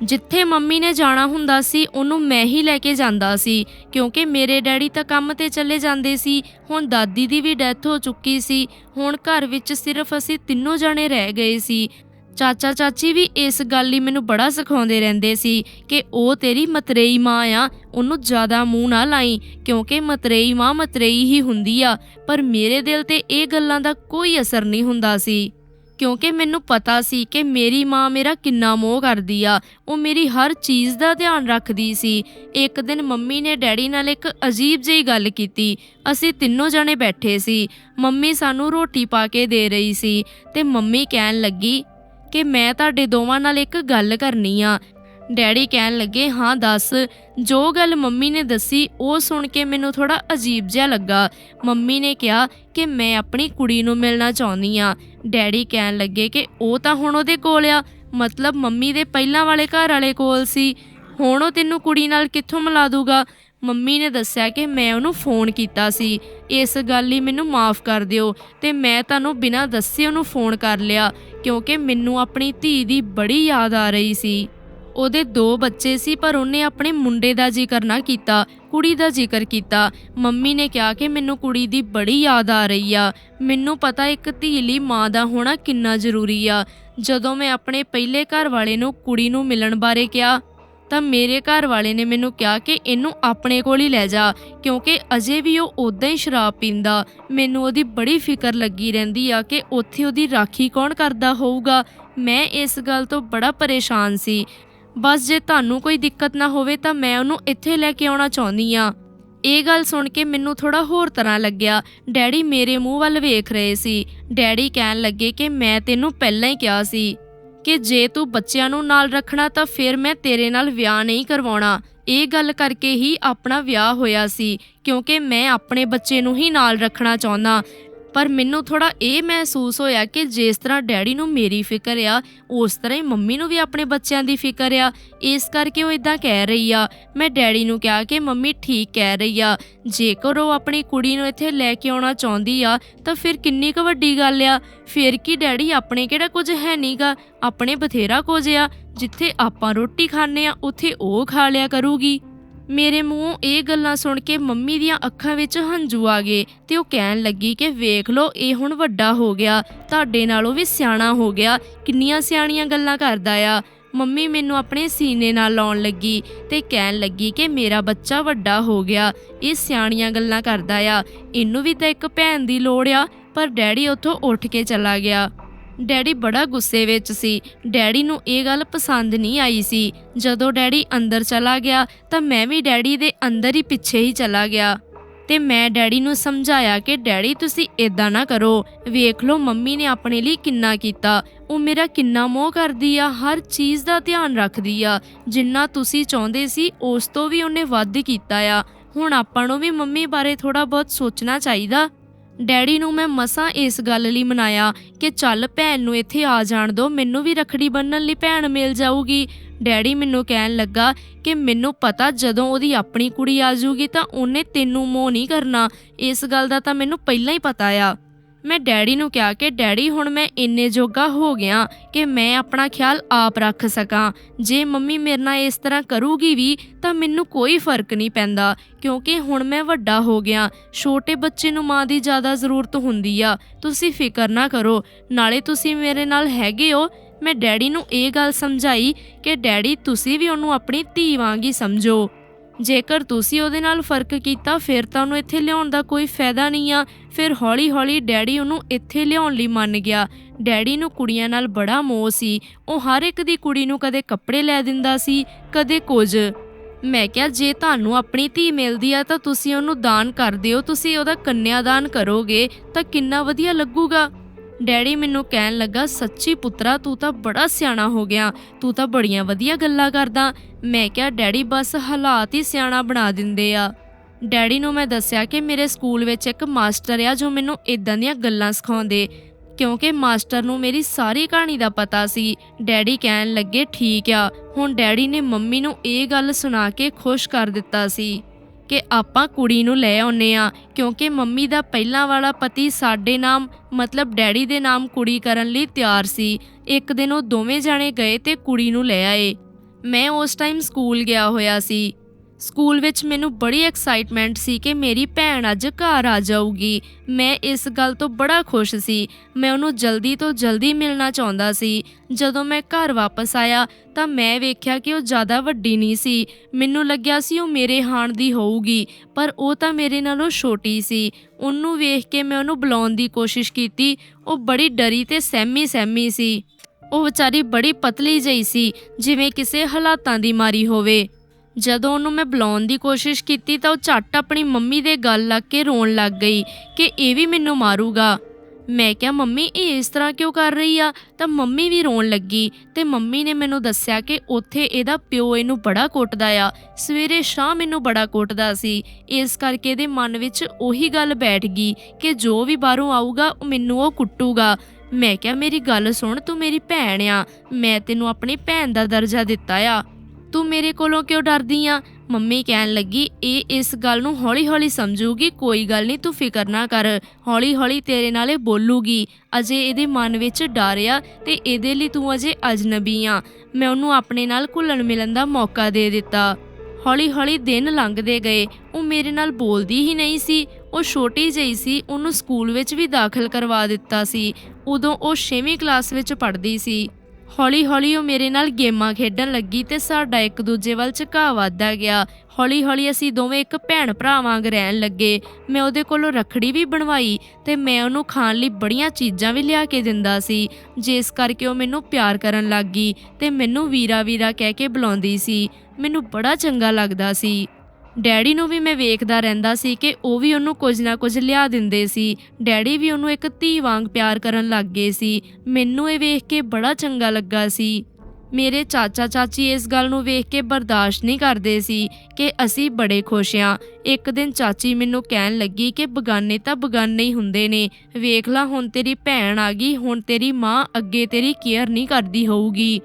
ਜਿੱਥੇ ਮੰਮੀ ਨੇ ਜਾਣਾ ਹੁੰਦਾ ਸੀ, ਉਹਨੂੰ ਮੈਂ ਹੀ ਲੈ ਕੇ ਜਾਂਦਾ ਸੀ, ਕਿਉਂਕਿ ਮੇਰੇ ਡੈਡੀ ਤਾਂ ਕੰਮ ਤੇ ਚਲੇ ਜਾਂਦੇ ਸੀ, ਹੁਣ ਦਾਦੀ ਦੀ ਵੀ ਡੈਥ ਹੋ ਚੁੱਕੀ ਸੀ, ਹੁਣ ਘਰ ਵਿੱਚ ਸਿਰਫ ਅਸੀਂ ਤਿੰਨੋਂ ਜਣੇ ਰਹਿ ਗਏ ਸੀ। ਚਾਚਾ ਚਾਚੀ ਵੀ ਇਸ ਗੱਲ ਲਈ ਮੈਨੂੰ ਬੜਾ ਸਿਖਾਉਂਦੇ ਰਹਿੰਦੇ ਸੀ ਕਿ ਉਹ ਤੇਰੀ ਮਤਰੇਈ ਮਾਂ ਆ, ਉਹਨੂੰ ਜ਼ਿਆਦਾ ਮੂੰਹ ਨਾ ਲਾਈ, ਕਿਉਂਕਿ ਮਤਰੇਈ ਮਾਂ ਮਤਰੇਈ ਹੀ ਹੁੰਦੀ ਆ, ਪਰ ਮੇਰੇ ਦਿਲ ਤੇ ਇਹ ਗੱਲਾਂ ਦਾ ਕੋਈ ਅਸਰ ਨਹੀਂ ਹੁੰਦਾ ਸੀ। ਕਿਉਂਕਿ ਮੈਨੂੰ ਪਤਾ ਸੀ ਕਿ ਮੇਰੀ ਮਾਂ ਮੇਰਾ ਕਿੰਨਾ ਮੋਹ ਕਰਦੀ ਆ। ਉਹ ਮੇਰੀ ਹਰ ਚੀਜ਼ ਦਾ ਧਿਆਨ ਰੱਖਦੀ ਸੀ। ਇੱਕ ਦਿਨ ਮੰਮੀ ਨੇ ਡੈਡੀ ਨਾਲ ਇੱਕ ਅਜੀਬ ਜਿਹੀ ਗੱਲ ਕੀਤੀ। ਅਸੀਂ ਤਿੰਨੋਂ ਜਣੇ ਬੈਠੇ ਸੀ। ਮੰਮੀ ਸਾਨੂੰ ਰੋਟੀ ਪਾ ਕੇ ਦੇ ਰਹੀ ਸੀ ਤੇ ਮੰਮੀ ਕਹਿਣ ਲੱਗੀ ਕਿ ਮੈਂ ਤੁਹਾਡੇ ਦੋਵਾਂ ਨਾਲ ਇੱਕ ਗੱਲ ਕਰਨੀ ਆ। ਡੈਡੀ ਕਹਿਣ ਲੱਗੇ, ਹਾਂ, ਦੱਸ। ਜੋ ਗੱਲ ਮੰਮੀ ਨੇ ਦੱਸੀ, ਉਹ ਸੁਣ ਕੇ ਮੈਨੂੰ ਥੋੜਾ ਅਜੀਬ ਜਿਹਾ ਲੱਗਾ। ਮੰਮੀ ਨੇ ਕਿਹਾ ਕਿ ਮੈਂ ਆਪਣੀ ਕੁੜੀ ਨੂੰ ਮਿਲਣਾ ਚਾਹੁੰਦੀ ਆ ਡੈਡੀ ਕਹਿਣ ਲੱਗੇ ਕਿ ਉਹ ਤਾਂ ਹੁਣ ਉਹਦੇ ਕੋਲ ਆ। ਮਤਲਬ ਮੰਮੀ ਦੇ ਪਹਿਲਾਂ ਵਾਲੇ ਘਰ ਵਾਲੇ ਕੋਲ ਸੀ। ਹੁਣ ਉਹ ਤੈਨੂੰ ਕੁੜੀ ਨਾਲ ਕਿੱਥੋਂ ਮਿਲਾ ਦੂਗਾ? ਮੰਮੀ ਨੇ ਦੱਸਿਆ ਕਿ ਮੈਂ ਉਹਨੂੰ ਫੋਨ ਕੀਤਾ ਸੀ। ਇਸ ਗੱਲ ਲਈ ਮੈਨੂੰ ਮਾਫ ਕਰ ਦਿਓ ਤੇ ਮੈਂ ਤੁਹਾਨੂੰ ਬਿਨਾਂ ਦੱਸੇ ਉਹਨੂੰ ਫੋਨ ਕਰ ਲਿਆ, ਕਿਉਂਕਿ ਮੈਨੂੰ ਆਪਣੀ ਧੀ ਦੀ ਬੜੀ ਯਾਦ ਆ ਰਹੀ ਸੀ। ਉਹਦੇ ਦੋ ਬੱਚੇ ਸੀ, ਪਰ ਉਹਨੇ ਆਪਣੇ ਮੁੰਡੇ ਦਾ ਜ਼ਿਕਰ ਨਾ ਕੀਤਾ, ਕੁੜੀ ਦਾ ਜ਼ਿਕਰ ਕੀਤਾ। ਮੰਮੀ ਨੇ ਕਿਹਾ ਕਿ ਮੈਨੂੰ ਕੁੜੀ ਦੀ ਬੜੀ ਯਾਦ ਆ ਰਹੀ ਆ। ਮੈਨੂੰ ਪਤਾ ਇੱਕ ਧੀ ਲਈ ਮਾਂ ਦਾ ਹੋਣਾ ਕਿੰਨਾ ਜ਼ਰੂਰੀ ਆ। ਜਦੋਂ ਮੈਂ ਆਪਣੇ ਪਹਿਲੇ ਘਰ ਵਾਲੇ ਨੂੰ ਕੁੜੀ ਨੂੰ ਮਿਲਣ ਬਾਰੇ ਕਿਹਾ, ਤਾਂ ਮੇਰੇ ਘਰ ਵਾਲੇ ਨੇ ਮੈਨੂੰ ਕਿਹਾ ਕਿ ਇਹਨੂੰ ਆਪਣੇ ਕੋਲ ਹੀ ਲੈ ਜਾ, ਕਿਉਂਕਿ ਅਜੇ ਵੀ ਉਹ ਉਦਾਂ ਹੀ ਸ਼ਰਾਬ ਪੀਂਦਾ। ਮੈਨੂੰ ਉਹਦੀ ਬੜੀ ਫਿਕਰ ਲੱਗੀ ਰਹਿੰਦੀ ਆ ਕਿ ਉੱਥੇ ਉਹਦੀ ਰਾਖੀ ਕੌਣ ਕਰਦਾ ਹੋਊਗਾ। ਮੈਂ ਇਸ ਗੱਲ ਤੋਂ ਬੜਾ ਪਰੇਸ਼ਾਨ ਸੀ। ਬਸ ਜੇ ਤੁਹਾਨੂੰ ਕੋਈ ਦਿੱਕਤ ਨਾ ਹੋਵੇ ਤਾਂ ਮੈਂ ਉਹਨੂੰ ਇੱਥੇ ਲੈ ਕੇ ਆਉਣਾ ਚਾਹੁੰਦੀ ਆ ਇਹ ਗੱਲ ਸੁਣ ਕੇ ਮੈਨੂੰ ਥੋੜਾ ਹੋਰ ਤਰ੍ਹਾਂ ਲੱਗਿਆ। ਡੈਡੀ ਮੇਰੇ ਮੂੰਹ ਵੱਲ ਵੇਖ ਰਹੇ ਸੀ। ਡੈਡੀ ਕਹਿਣ ਲੱਗੇ ਕਿ ਮੈਂ ਤੈਨੂੰ ਪਹਿਲਾਂ ਹੀ ਕਿਹਾ ਸੀ ਕਿ ਜੇ ਤੂੰ ਬੱਚਿਆਂ ਨੂੰ ਨਾਲ ਰੱਖਣਾ ਤਾਂ ਫਿਰ ਮੈਂ ਤੇਰੇ ਨਾਲ ਵਿਆਹ ਨਹੀਂ ਕਰਵਾਉਣਾ। ਇਹ ਗੱਲ ਕਰਕੇ ਹੀ ਆਪਣਾ ਵਿਆਹ ਹੋਇਆ ਸੀ, ਕਿਉਂਕਿ ਮੈਂ ਆਪਣੇ ਬੱਚੇ ਨੂੰ ਹੀ ਨਾਲ ਰੱਖਣਾ ਚਾਹੁੰਦਾ। ਪਰ ਮੈਨੂੰ ਥੋੜਾ ਇਹ ਮਹਿਸੂਸ ਹੋਇਆ ਕਿ ਜਿਸ ਤਰ੍ਹਾਂ ਡੈਡੀ ਨੂੰ ਮੇਰੀ ਫਿਕਰ ਆ, ਉਸ ਤਰ੍ਹਾਂ ਹੀ ਮੰਮੀ ਨੂੰ ਵੀ ਆਪਣੇ ਬੱਚਿਆਂ ਦੀ ਫਿਕਰ ਆ। ਇਸ ਕਰਕੇ ਉਹ ਇਦਾਂ ਕਹਿ ਰਹੀ ਆ। ਮੈਂ ਡੈਡੀ ਨੂੰ ਕਿਹਾ ਕਿ ਮੰਮੀ ਠੀਕ ਕਹਿ ਰਹੀ ਆ। ਜੇਕਰ ਉਹ ਆਪਣੀ ਕੁੜੀ ਨੂੰ ਇੱਥੇ ਲੈ ਕੇ ਆਉਣਾ ਚਾਹੁੰਦੀ ਆ, ਤਾਂ ਫਿਰ ਕਿੰਨੀ ਕੁ ਵੱਡੀ ਗੱਲ ਆ। ਫਿਰ ਕੀ ਡੈਡੀ ਆਪਣੇ ਕਿਹੜਾ ਕੁਝ ਹੈ ਨਹੀਂਗਾ ਆਪਣੇ ਬਥੇਰਾ ਕੁਝ ਆ। ਜਿੱਥੇ ਆਪਾਂ ਰੋਟੀ ਖਾਂਦੇ ਆ, ਉੱਥੇ ਉਹ ਖਾ ਲਿਆ ਕਰੂਗੀ। ਮੇਰੇ ਮੂੰਹੋਂ ਇਹ ਗੱਲਾਂ ਸੁਣ ਕੇ ਮੰਮੀ ਦੀਆਂ ਅੱਖਾਂ ਵਿੱਚ ਹੰਝੂ ਆ ਗਏ ਤੇ ਉਹ ਕਹਿਣ ਲੱਗੀ ਕਿ ਵੇਖ ਲਓ, ਇਹ ਹੁਣ ਵੱਡਾ ਹੋ ਗਿਆ, ਤੁਹਾਡੇ ਨਾਲੋਂ ਵੀ ਸਿਆਣਾ ਹੋ ਗਿਆ, ਕਿੰਨੀਆਂ ਸਿਆਣੀਆਂ ਗੱਲਾਂ ਕਰਦਾ ਆ। ਮੰਮੀ ਮੈਨੂੰ ਆਪਣੇ ਸੀਨੇ ਨਾਲ ਲਾਉਣ ਲੱਗੀ ਤੇ ਕਹਿਣ ਲੱਗੀ ਕਿ ਮੇਰਾ ਬੱਚਾ ਵੱਡਾ ਹੋ ਗਿਆ, ਇਹ ਸਿਆਣੀਆਂ ਗੱਲਾਂ ਕਰਦਾ ਆ। ਇਹਨੂੰ ਵੀ ਤਾਂ ਇੱਕ ਭੈਣ ਦੀ ਲੋੜ ਆ, ਪਰ ਡੈਡੀ ਉੱਥੋਂ ਉੱਠ ਕੇ ਚਲਾ ਗਿਆ। ਡੈਡੀ ਬੜਾ ਗੁੱਸੇ ਵਿੱਚ ਸੀ। ਡੈਡੀ ਨੂੰ ਇਹ ਗੱਲ ਪਸੰਦ ਨਹੀਂ ਆਈ ਸੀ। ਜਦੋਂ ਡੈਡੀ ਅੰਦਰ ਚਲਾ ਗਿਆ, ਤਾਂ ਮੈਂ ਵੀ ਡੈਡੀ ਦੇ ਅੰਦਰ ਹੀ ਪਿੱਛੇ ਹੀ ਚਲਾ ਗਿਆ। ਤੇ ਮੈਂ ਡੈਡੀ ਨੂੰ ਸਮਝਾਇਆ ਕਿ, ਡੈਡੀ, ਤੁਸੀਂ ਇਦਾਂ ਨਾ ਕਰੋ। ਵੇਖ ਲਓ, ਮੰਮੀ ਨੇ ਆਪਣੇ ਲਈ ਕਿੰਨਾ ਕੀਤਾ। ਉਹ ਮੇਰਾ ਕਿੰਨਾ ਮੋਹ ਕਰਦੀ ਆ, ਹਰ ਚੀਜ਼ ਦਾ ਧਿਆਨ ਰੱਖਦੀ ਆ। ਜਿੰਨਾ ਤੁਸੀਂ ਚਾਹੁੰਦੇ ਸੀ, ਉਸ ਤੋਂ ਵੀ ਉਹਨੇ ਵੱਧ ਕੀਤਾ ਆ। ਹੁਣ ਆਪਾਂ ਨੂੰ ਵੀ ਮੰਮੀ ਬਾਰੇ ਥੋੜਾ ਬਹੁਤ ਸੋਚਣਾ ਚਾਹੀਦਾ। ਡੈਡੀ ਨੂੰ ਮੈਂ ਮਸਾਂ ਇਸ ਗੱਲ ਲਈ ਮਨਾਇਆ ਕਿ ਚੱਲ ਭੈਣ ਨੂੰ ਇੱਥੇ ਆ ਜਾਣ ਦਿਓ ਮੈਨੂੰ ਵੀ ਰਖੜੀ ਬੰਨਣ ਲਈ ਭੈਣ ਮਿਲ ਜਾਊਗੀ। ਡੈਡੀ ਮੈਨੂੰ ਕਹਿਣ ਲੱਗਾ ਕਿ ਮੈਨੂੰ ਪਤਾ ਜਦੋਂ ਉਹਦੀ ਆਪਣੀ ਕੁੜੀ ਆ ਜਾਊਗੀ ਤਾਂ ਉਹਨੇ ਤੈਨੂੰ ਮੋਹ ਨਹੀਂ ਕਰਨਾ। ਇਸ ਗੱਲ ਦਾ ਤਾਂ ਮੈਨੂੰ ਪਹਿਲਾਂ ਹੀ ਪਤਾ ਆ। ਮੈਂ ਡੈਡੀ ਨੂੰ ਕਿਹਾ ਕਿ ਡੈਡੀ, ਹੁਣ ਮੈਂ ਇੰਨੇ ਜੋਗਾ ਹੋ ਗਿਆ ਕਿ ਮੈਂ ਆਪਣਾ ਖਿਆਲ ਆਪ ਰੱਖ ਸਕਾਂ। ਜੇ ਮੰਮੀ ਮੇਰੇ ਨਾਲ ਇਸ ਤਰ੍ਹਾਂ ਕਰੂਗੀ ਵੀ, ਤਾਂ ਮੈਨੂੰ ਕੋਈ ਫ਼ਰਕ ਨਹੀਂ ਪੈਂਦਾ, ਕਿਉਂਕਿ ਹੁਣ ਮੈਂ ਵੱਡਾ ਹੋ ਗਿਆ। ਛੋਟੇ ਬੱਚੇ ਨੂੰ ਮਾਂ ਦੀ ਜ਼ਿਆਦਾ ਜ਼ਰੂਰਤ ਹੁੰਦੀ ਆ। ਤੁਸੀਂ ਫਿਕਰ ਨਾ ਕਰੋ। ਨਾਲੇ ਤੁਸੀਂ ਮੇਰੇ ਨਾਲ ਹੈਗੇ ਹੋ। ਮੈਂ ਡੈਡੀ ਨੂੰ ਇਹ ਗੱਲ ਸਮਝਾਈ ਕਿ ਡੈਡੀ, ਤੁਸੀਂ ਵੀ ਉਹਨੂੰ ਆਪਣੀ ਧੀ ਵਾਂਗ ਹੀ ਸਮਝੋ। ਜੇਕਰ ਤੁਸੀਂ ਉਹਦੇ ਨਾਲ ਫ਼ਰਕ ਕੀਤਾ, ਫਿਰ ਤਾਂ ਉਹਨੂੰ ਇੱਥੇ ਲਿਆਉਣ ਦਾ ਕੋਈ ਫਾਇਦਾ ਨਹੀਂ ਆ। ਫਿਰ ਹੌਲੀ-ਹੌਲੀ ਡੈਡੀ ਉਹਨੂੰ ਇੱਥੇ ਲਿਆਉਣ ਲਈ ਮੰਨ ਗਿਆ। ਡੈਡੀ ਨੂੰ ਕੁੜੀਆਂ ਨਾਲ ਬੜਾ ਮੋਹ ਸੀ। ਉਹ ਹਰ ਇੱਕ ਦੀ ਕੁੜੀ ਨੂੰ ਕਦੇ ਕੱਪੜੇ ਲੈ ਦਿੰਦਾ ਸੀ, ਕਦੇ ਕੁਝ। ਮੈਂ ਕਿਹਾ, ਜੇ ਤੁਹਾਨੂੰ ਆਪਣੀ ਧੀ ਮਿਲਦੀ ਆ, ਤਾਂ ਤੁਸੀਂ ਉਹਨੂੰ ਦਾਨ ਕਰ ਦਿਓ। ਤੁਸੀਂ ਉਹਦਾ ਕੰਨਿਆਦਾਨ ਕਰੋਗੇ, ਤਾਂ ਕਿੰਨਾ ਵਧੀਆ ਲੱਗੂਗਾ। ਡੈਡੀ ਮੈਨੂੰ ਕਹਿਣ ਲੱਗਾ, ਸੱਚੀ ਪੁੱਤਰਾ, ਤੂੰ ਤਾਂ ਬੜਾ ਸਿਆਣਾ ਹੋ ਗਿਆ। ਤੂੰ ਤਾਂ ਬੜੀਆਂ ਵਧੀਆ ਗੱਲਾਂ ਕਰਦਾ। ਮੈਂ ਕਿਹਾ, ਡੈਡੀ ਬਸ ਹਾਲਾਤ ਹੀ ਸਿਆਣਾ ਬਣਾ ਦਿੰਦੇ ਆ। ਡੈਡੀ ਨੂੰ ਮੈਂ ਦੱਸਿਆ ਕਿ ਮੇਰੇ ਸਕੂਲ ਵਿੱਚ ਇੱਕ ਮਾਸਟਰ ਆ ਜੋ ਮੈਨੂੰ ਇਦਾਂ ਦੀਆਂ ਗੱਲਾਂ ਸਿਖਾਉਂਦੇ, ਕਿਉਂਕਿ ਮਾਸਟਰ ਨੂੰ ਮੇਰੀ ਸਾਰੀ ਕਹਾਣੀ ਦਾ ਪਤਾ ਸੀ। ਡੈਡੀ ਕਹਿਣ ਲੱਗੇ, ਠੀਕ ਆ। ਹੁਣ ਡੈਡੀ ਨੇ ਮੰਮੀ ਨੂੰ ਇਹ ਗੱਲ ਸੁਣਾ ਕੇ ਖੁਸ਼ ਕਰ ਦਿੱਤਾ ਸੀ। ਕਿ ਆਪਾਂ ਕੁੜੀ ਨੂੰ ਲੈ ਆਉਨੇ ਆ ਕਿਉਂਕਿ ਮੰਮੀ ਦਾ ਪਹਿਲਾਂ ਵਾਲਾ ਪਤੀ ਸਾਡੇ ਨਾਮ, ਮਤਲਬ ਡੈਡੀ ਦੇ ਨਾਮ ਕੁੜੀ ਕਰਨ ਲਈ ਤਿਆਰ ਸੀ। ਇੱਕ ਦਿਨ ਉਹ ਦੋਵੇਂ ਜਾਣੇ ਗਏ ਤੇ ਕੁੜੀ ਨੂੰ ਲੈ ਆਏ। ਮੈਂ ਉਸ ਟਾਈਮ ਸਕੂਲ ਗਿਆ ਹੋਇਆ ਸੀ। ਸਕੂਲ ਵਿੱਚ ਮੈਨੂੰ ਬੜੀ ਐਕਸਾਈਟਮੈਂਟ ਸੀ ਕਿ ਮੇਰੀ ਭੈਣ ਅੱਜ ਘਰ ਆ ਜਾਊਗੀ। ਮੈਂ ਇਸ ਗੱਲ ਤੋਂ ਬੜਾ ਖੁਸ਼ ਸੀ। ਮੈਂ ਉਹਨੂੰ ਜਲਦੀ ਤੋਂ ਜਲਦੀ ਮਿਲਣਾ ਚਾਹੁੰਦਾ ਸੀ। ਜਦੋਂ ਮੈਂ ਘਰ ਵਾਪਸ ਆਇਆ ਤਾਂ ਮੈਂ ਵੇਖਿਆ ਕਿ ਉਹ ਜ਼ਿਆਦਾ ਵੱਡੀ ਨਹੀਂ ਸੀ। ਮੈਨੂੰ ਲੱਗਿਆ ਸੀ ਉਹ ਮੇਰੇ ਹਾਣ ਦੀ ਹੋਊਗੀ, ਪਰ ਉਹ ਤਾਂ ਮੇਰੇ ਨਾਲੋਂ ਛੋਟੀ ਸੀ। ਉਹਨੂੰ ਵੇਖ ਕੇ ਮੈਂ ਉਹਨੂੰ ਬੁਲਾਉਣ ਦੀ ਕੋਸ਼ਿਸ਼ ਕੀਤੀ। ਉਹ ਬੜੀ ਡਰੀ ਤੇ ਸਹਿਮੀ ਸਹਿਮੀ ਸੀ। ਉਹ ਵਿਚਾਰੀ ਬੜੀ ਪਤਲੀ ਜਿਹੀ ਸੀ, ਜਿਵੇਂ ਕਿਸੇ ਹਾਲਾਤਾਂ ਦੀ ਮਾਰੀ ਹੋਵੇ। ਜਦੋਂ ਉਹਨੂੰ ਮੈਂ ਬੁਲਾਉਣ ਦੀ ਕੋਸ਼ਿਸ਼ ਕੀਤੀ ਤਾਂ ਉਹ ਝੱਟ ਆਪਣੀ ਮੰਮੀ ਦੇ ਗੱਲ ਲੱਗ ਕੇ ਰੋਣ ਲੱਗ ਗਈ ਕਿ ਇਹ ਵੀ ਮੈਨੂੰ ਮਾਰੂਗਾ। ਮੈਂ ਕਿਹਾ, ਮੰਮੀ, ਇਹ ਇਸ ਤਰ੍ਹਾਂ ਕਿਉਂ ਕਰ ਰਹੀ ਆ? ਤਾਂ ਮੰਮੀ ਵੀ ਰੋਣ ਲੱਗੀ ਤੇ ਮੰਮੀ ਨੇ ਮੈਨੂੰ ਦੱਸਿਆ ਕਿ ਉੱਥੇ ਇਹਦਾ ਪਿਓ ਇਹਨੂੰ ਬੜਾ ਕੁੱਟਦਾ ਆ। ਸਵੇਰੇ ਸ਼ਾਮ ਇਹਨੂੰ ਬੜਾ ਕੁੱਟਦਾ ਸੀ। ਇਸ ਕਰਕੇ ਇਹਦੇ ਮਨ ਵਿੱਚ ਉਹੀ ਗੱਲ ਬੈਠ ਗਈ ਕਿ ਜੋ ਵੀ ਬਾਹਰੋਂ ਆਊਗਾ ਮੈਨੂੰ ਉਹ ਕੁੱਟੂਗਾ। ਮੈਂ ਕਿਹਾ, ਮੇਰੀ ਗੱਲ ਸੁਣ, ਤੂੰ ਮੇਰੀ ਭੈਣ ਆ। ਮੈਂ ਤੈਨੂੰ ਆਪਣੀ ਭੈਣ ਦਾ ਦਰਜਾ ਦਿੱਤਾ ਆ। ਤੂੰ ਮੇਰੇ ਕੋਲੋਂ ਕਿਉਂ ਡਰਦੀ ਆ? ਮੰਮੀ ਕਹਿਣ ਲੱਗੀ, ਇਹ ਇਸ ਗੱਲ ਨੂੰ ਹੌਲੀ-ਹੌਲੀ ਸਮਝੂਗੀ, ਕੋਈ ਗੱਲ ਨਹੀਂ, ਤੂੰ ਫਿਕਰ ਨਾ ਕਰ। ਹੌਲੀ-ਹੌਲੀ ਤੇਰੇ ਨਾਲੇ ਬੋਲੂਗੀ। ਅਜੇ ਇਹਦੇ ਮਨ ਵਿੱਚ ਡਰ ਆ ਤੇ ਇਹਦੇ ਲਈ ਤੂੰ ਅਜੇ ਅਜਨਬੀ ਆ। ਮੈਂ ਉਹਨੂੰ ਆਪਣੇ ਨਾਲ ਘੁਲਣ ਮਿਲਣ ਦਾ ਮੌਕਾ ਦੇ ਦਿੱਤਾ। ਹੌਲੀ-ਹੌਲੀ ਦਿਨ ਲੰਘਦੇ ਗਏ। ਉਹ ਮੇਰੇ ਨਾਲ ਬੋਲਦੀ ਹੀ ਨਹੀਂ ਸੀ। ਉਹ ਛੋਟੀ ਜਿਹੀ ਸੀ, ਉਹਨੂੰ ਸਕੂਲ ਵਿੱਚ ਵੀ ਦਾਖਲ ਕਰਵਾ ਦਿੱਤਾ ਸੀ। ਉਦੋਂ ਉਹ 6ਵੀਂ ਕਲਾਸ ਵਿੱਚ ਪੜ੍ਹਦੀ ਸੀ। ਹੌਲੀ-ਹੌਲੀ ਉਹ ਮੇਰੇ ਨਾਲ ਗੇਮਾਂ ਖੇਡਣ ਲੱਗੀ ਤੇ ਸਾਡਾ ਇੱਕ ਦੂਜੇ ਵੱਲ ਝੁਕਾਅ ਵੱਧਦਾ ਗਿਆ। ਹੌਲੀ-ਹੌਲੀ ਅਸੀਂ ਦੋਵੇਂ ਇੱਕ ਭੈਣ ਭਰਾ ਵਾਂਗ ਰਹਿਣ ਲੱਗੇ। ਮੈਂ ਉਹਦੇ ਕੋਲੋਂ ਰੱਖੜੀ ਵੀ ਬਣਵਾਈ ਤੇ ਮੈਂ ਉਹਨੂੰ ਖਾਣ ਲਈ ਬੜੀਆਂ ਚੀਜ਼ਾਂ ਵੀ ਲਿਆ ਕੇ ਦਿੰਦਾ ਸੀ, ਜਿਸ ਕਰਕੇ ਉਹ ਮੈਨੂੰ ਪਿਆਰ ਕਰਨ ਲੱਗ ਗਈ ਤੇ ਮੈਨੂੰ ਵੀਰਾ ਵੀਰਾ ਕਹਿ ਕੇ ਬੁਲਾਉਂਦੀ ਸੀ। ਮੈਨੂੰ ਬੜਾ ਚੰਗਾ ਲੱਗਦਾ ਸੀ। ਡੈਡੀ ਨੂੰ ਵੀ ਮੈਂ ਵੇਖਦਾ ਰਹਿੰਦਾ ਸੀ ਕਿ ਉਹ ਵੀ ਉਹਨੂੰ ਕੁਝ ਨਾ ਕੁਝ ਲਿਆ ਦਿੰਦੇ ਸੀ। ਡੈਡੀ ਵੀ ਉਹਨੂੰ ਇੱਕ ਧੀ ਵਾਂਗ ਪਿਆਰ ਕਰਨ ਲੱਗ ਗਏ ਸੀ। ਮੈਨੂੰ ਇਹ ਵੇਖ ਕੇ ਬੜਾ ਚੰਗਾ ਲੱਗਾ ਸੀ। ਮੇਰੇ ਚਾਚਾ ਚਾਚੀ ਇਸ ਗੱਲ ਨੂੰ ਵੇਖ ਕੇ ਬਰਦਾਸ਼ਤ ਨਹੀਂ ਕਰਦੇ ਸੀ ਕਿ ਅਸੀਂ ਬੜੇ ਖੁਸ਼ ਹਾਂ। ਇੱਕ ਦਿਨ ਚਾਚੀ ਮੈਨੂੰ ਕਹਿਣ ਲੱਗੀ ਕਿ ਬਗਾਨੇ ਤਾਂ ਬਗਾਨੇ ਹੀ ਹੁੰਦੇ ਨੇ। ਵੇਖ ਲੈ, ਹੁਣ ਤੇਰੀ ਭੈਣ ਆ ਗਈ, ਹੁਣ ਤੇਰੀ ਮਾਂ ਅੱਗੇ ਤੇਰੀ ਕੇਅਰ ਨਹੀਂ ਕਰਦੀ ਹੋਊਗੀ।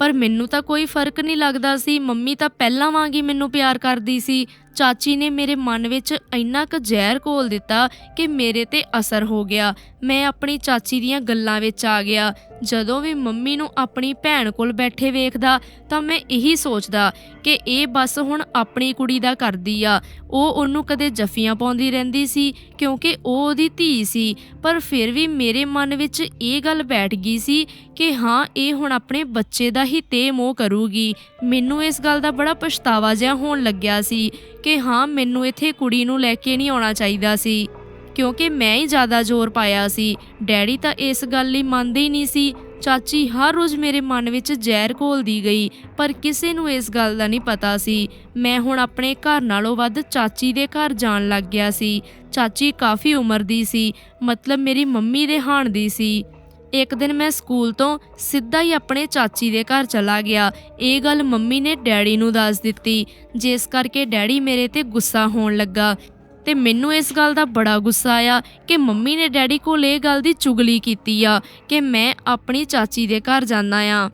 ਪਰ ਮੈਨੂੰ ਤਾਂ ਕੋਈ ਫ਼ਰਕ ਨਹੀਂ ਲੱਗਦਾ ਸੀ। ਮੰਮੀ ਤਾਂ ਪਹਿਲਾਂ ਵਾਂਗ ਹੀ ਮੈਨੂੰ ਪਿਆਰ ਕਰਦੀ ਸੀ। ਚਾਚੀ ਨੇ ਮੇਰੇ ਮਨ ਵਿੱਚ ਇੰਨਾ ਕੁ ਜ਼ਹਿਰ ਘੋਲ ਦਿੱਤਾ ਕਿ ਮੇਰੇ ਤੇ ਅਸਰ ਹੋ ਗਿਆ। ਮੈਂ ਆਪਣੀ ਚਾਚੀ ਦੀਆਂ ਗੱਲਾਂ ਵਿੱਚ ਆ ਗਿਆ। ਜਦੋਂ ਵੀ ਮੰਮੀ ਨੂੰ ਆਪਣੀ ਭੈਣ ਕੋਲ ਬੈਠੇ ਵੇਖਦਾ ਤਾਂ ਮੈਂ ਇਹੀ ਸੋਚਦਾ ਕਿ ਇਹ ਬਸ ਹੁਣ ਆਪਣੀ ਕੁੜੀ ਦਾ ਕਰਦੀ ਆ। ਉਹ ਉਹਨੂੰ ਕਦੇ ਜਫੀਆਂ ਪਾਉਂਦੀ ਰਹਿੰਦੀ ਸੀ ਕਿਉਂਕਿ ਉਹ ਉਹਦੀ ਧੀ ਸੀ। ਪਰ ਫਿਰ ਵੀ ਮੇਰੇ ਮਨ ਵਿੱਚ ਇਹ ਗੱਲ ਬੈਠ ਗਈ ਸੀ ਕਿ ਹਾਂ, ਇਹ ਹੁਣ ਆਪਣੇ ਬੱਚੇ ਦਾ ਹੀ ਤੇ ਮੋਹ ਕਰੂਗੀ। ਮੈਨੂੰ ਇਸ ਗੱਲ ਦਾ ਬੜਾ ਪਛਤਾਵਾ ਜਿਹਾ ਹੋਣ ਲੱਗਿਆ ਸੀ ਕਿ ਹਾਂ, ਮੈਨੂੰ ਇੱਥੇ ਕੁੜੀ ਨੂੰ ਲੈ ਕੇ ਨਹੀਂ ਆਉਣਾ ਚਾਹੀਦਾ ਸੀ। ਕਿਉਂਕਿ ਮੈਂ ਹੀ ਜ਼ਿਆਦਾ ਜ਼ੋਰ ਪਾਇਆ ਸੀ। ਡੈਡੀ ਤਾਂ ਇਸ ਗੱਲ ਲਈ ਮੰਨਦੇ ਹੀ ਨਹੀਂ ਸੀ। ਚਾਚੀ ਹਰ ਰੋਜ਼ ਮੇਰੇ ਮਨ ਵਿੱਚ ਜ਼ਹਿਰ ਘੋਲਦੀ ਗਈ, ਪਰ ਕਿਸੇ ਨੂੰ ਇਸ ਗੱਲ ਦਾ ਨਹੀਂ ਪਤਾ ਸੀ। ਮੈਂ ਹੁਣ ਆਪਣੇ ਘਰ ਨਾਲੋਂ ਵੱਧ ਚਾਚੀ ਦੇ ਘਰ ਜਾਣ ਲੱਗ ਗਿਆ ਸੀ। ਚਾਚੀ ਕਾਫੀ ਉਮਰ ਦੀ ਸੀ, ਮਤਲਬ ਮੇਰੀ ਮੰਮੀ ਦੇ ਹਾਣ ਦੀ ਸੀ। ਇੱਕ ਦਿਨ ਮੈਂ ਸਕੂਲ ਤੋਂ ਸਿੱਧਾ ਹੀ ਆਪਣੇ ਚਾਚੀ ਦੇ ਘਰ ਚਲਾ ਗਿਆ। ਇਹ ਗੱਲ ਮੰਮੀ ਨੇ ਡੈਡੀ ਨੂੰ ਦੱਸ ਦਿੱਤੀ, ਜਿਸ ਕਰਕੇ ਡੈਡੀ ਮੇਰੇ ਤੇ ਗੁੱਸਾ ਹੋਣ ਲੱਗਾ। ਤੇ ਮੈਨੂੰ ਇਸ ਗੱਲ ਦਾ ਬੜਾ ਗੁੱਸਾ ਆਇਆ ਕਿ ਮੰਮੀ ਨੇ ਡੈਡੀ ਕੋਲ ਇਹ ਗੱਲ ਦੀ ਚੁਗਲੀ ਕੀਤੀ ਆ ਕਿ ਮੈਂ ਆਪਣੀ ਚਾਚੀ ਦੇ ਘਰ ਜਾਂਦਾ ਆ।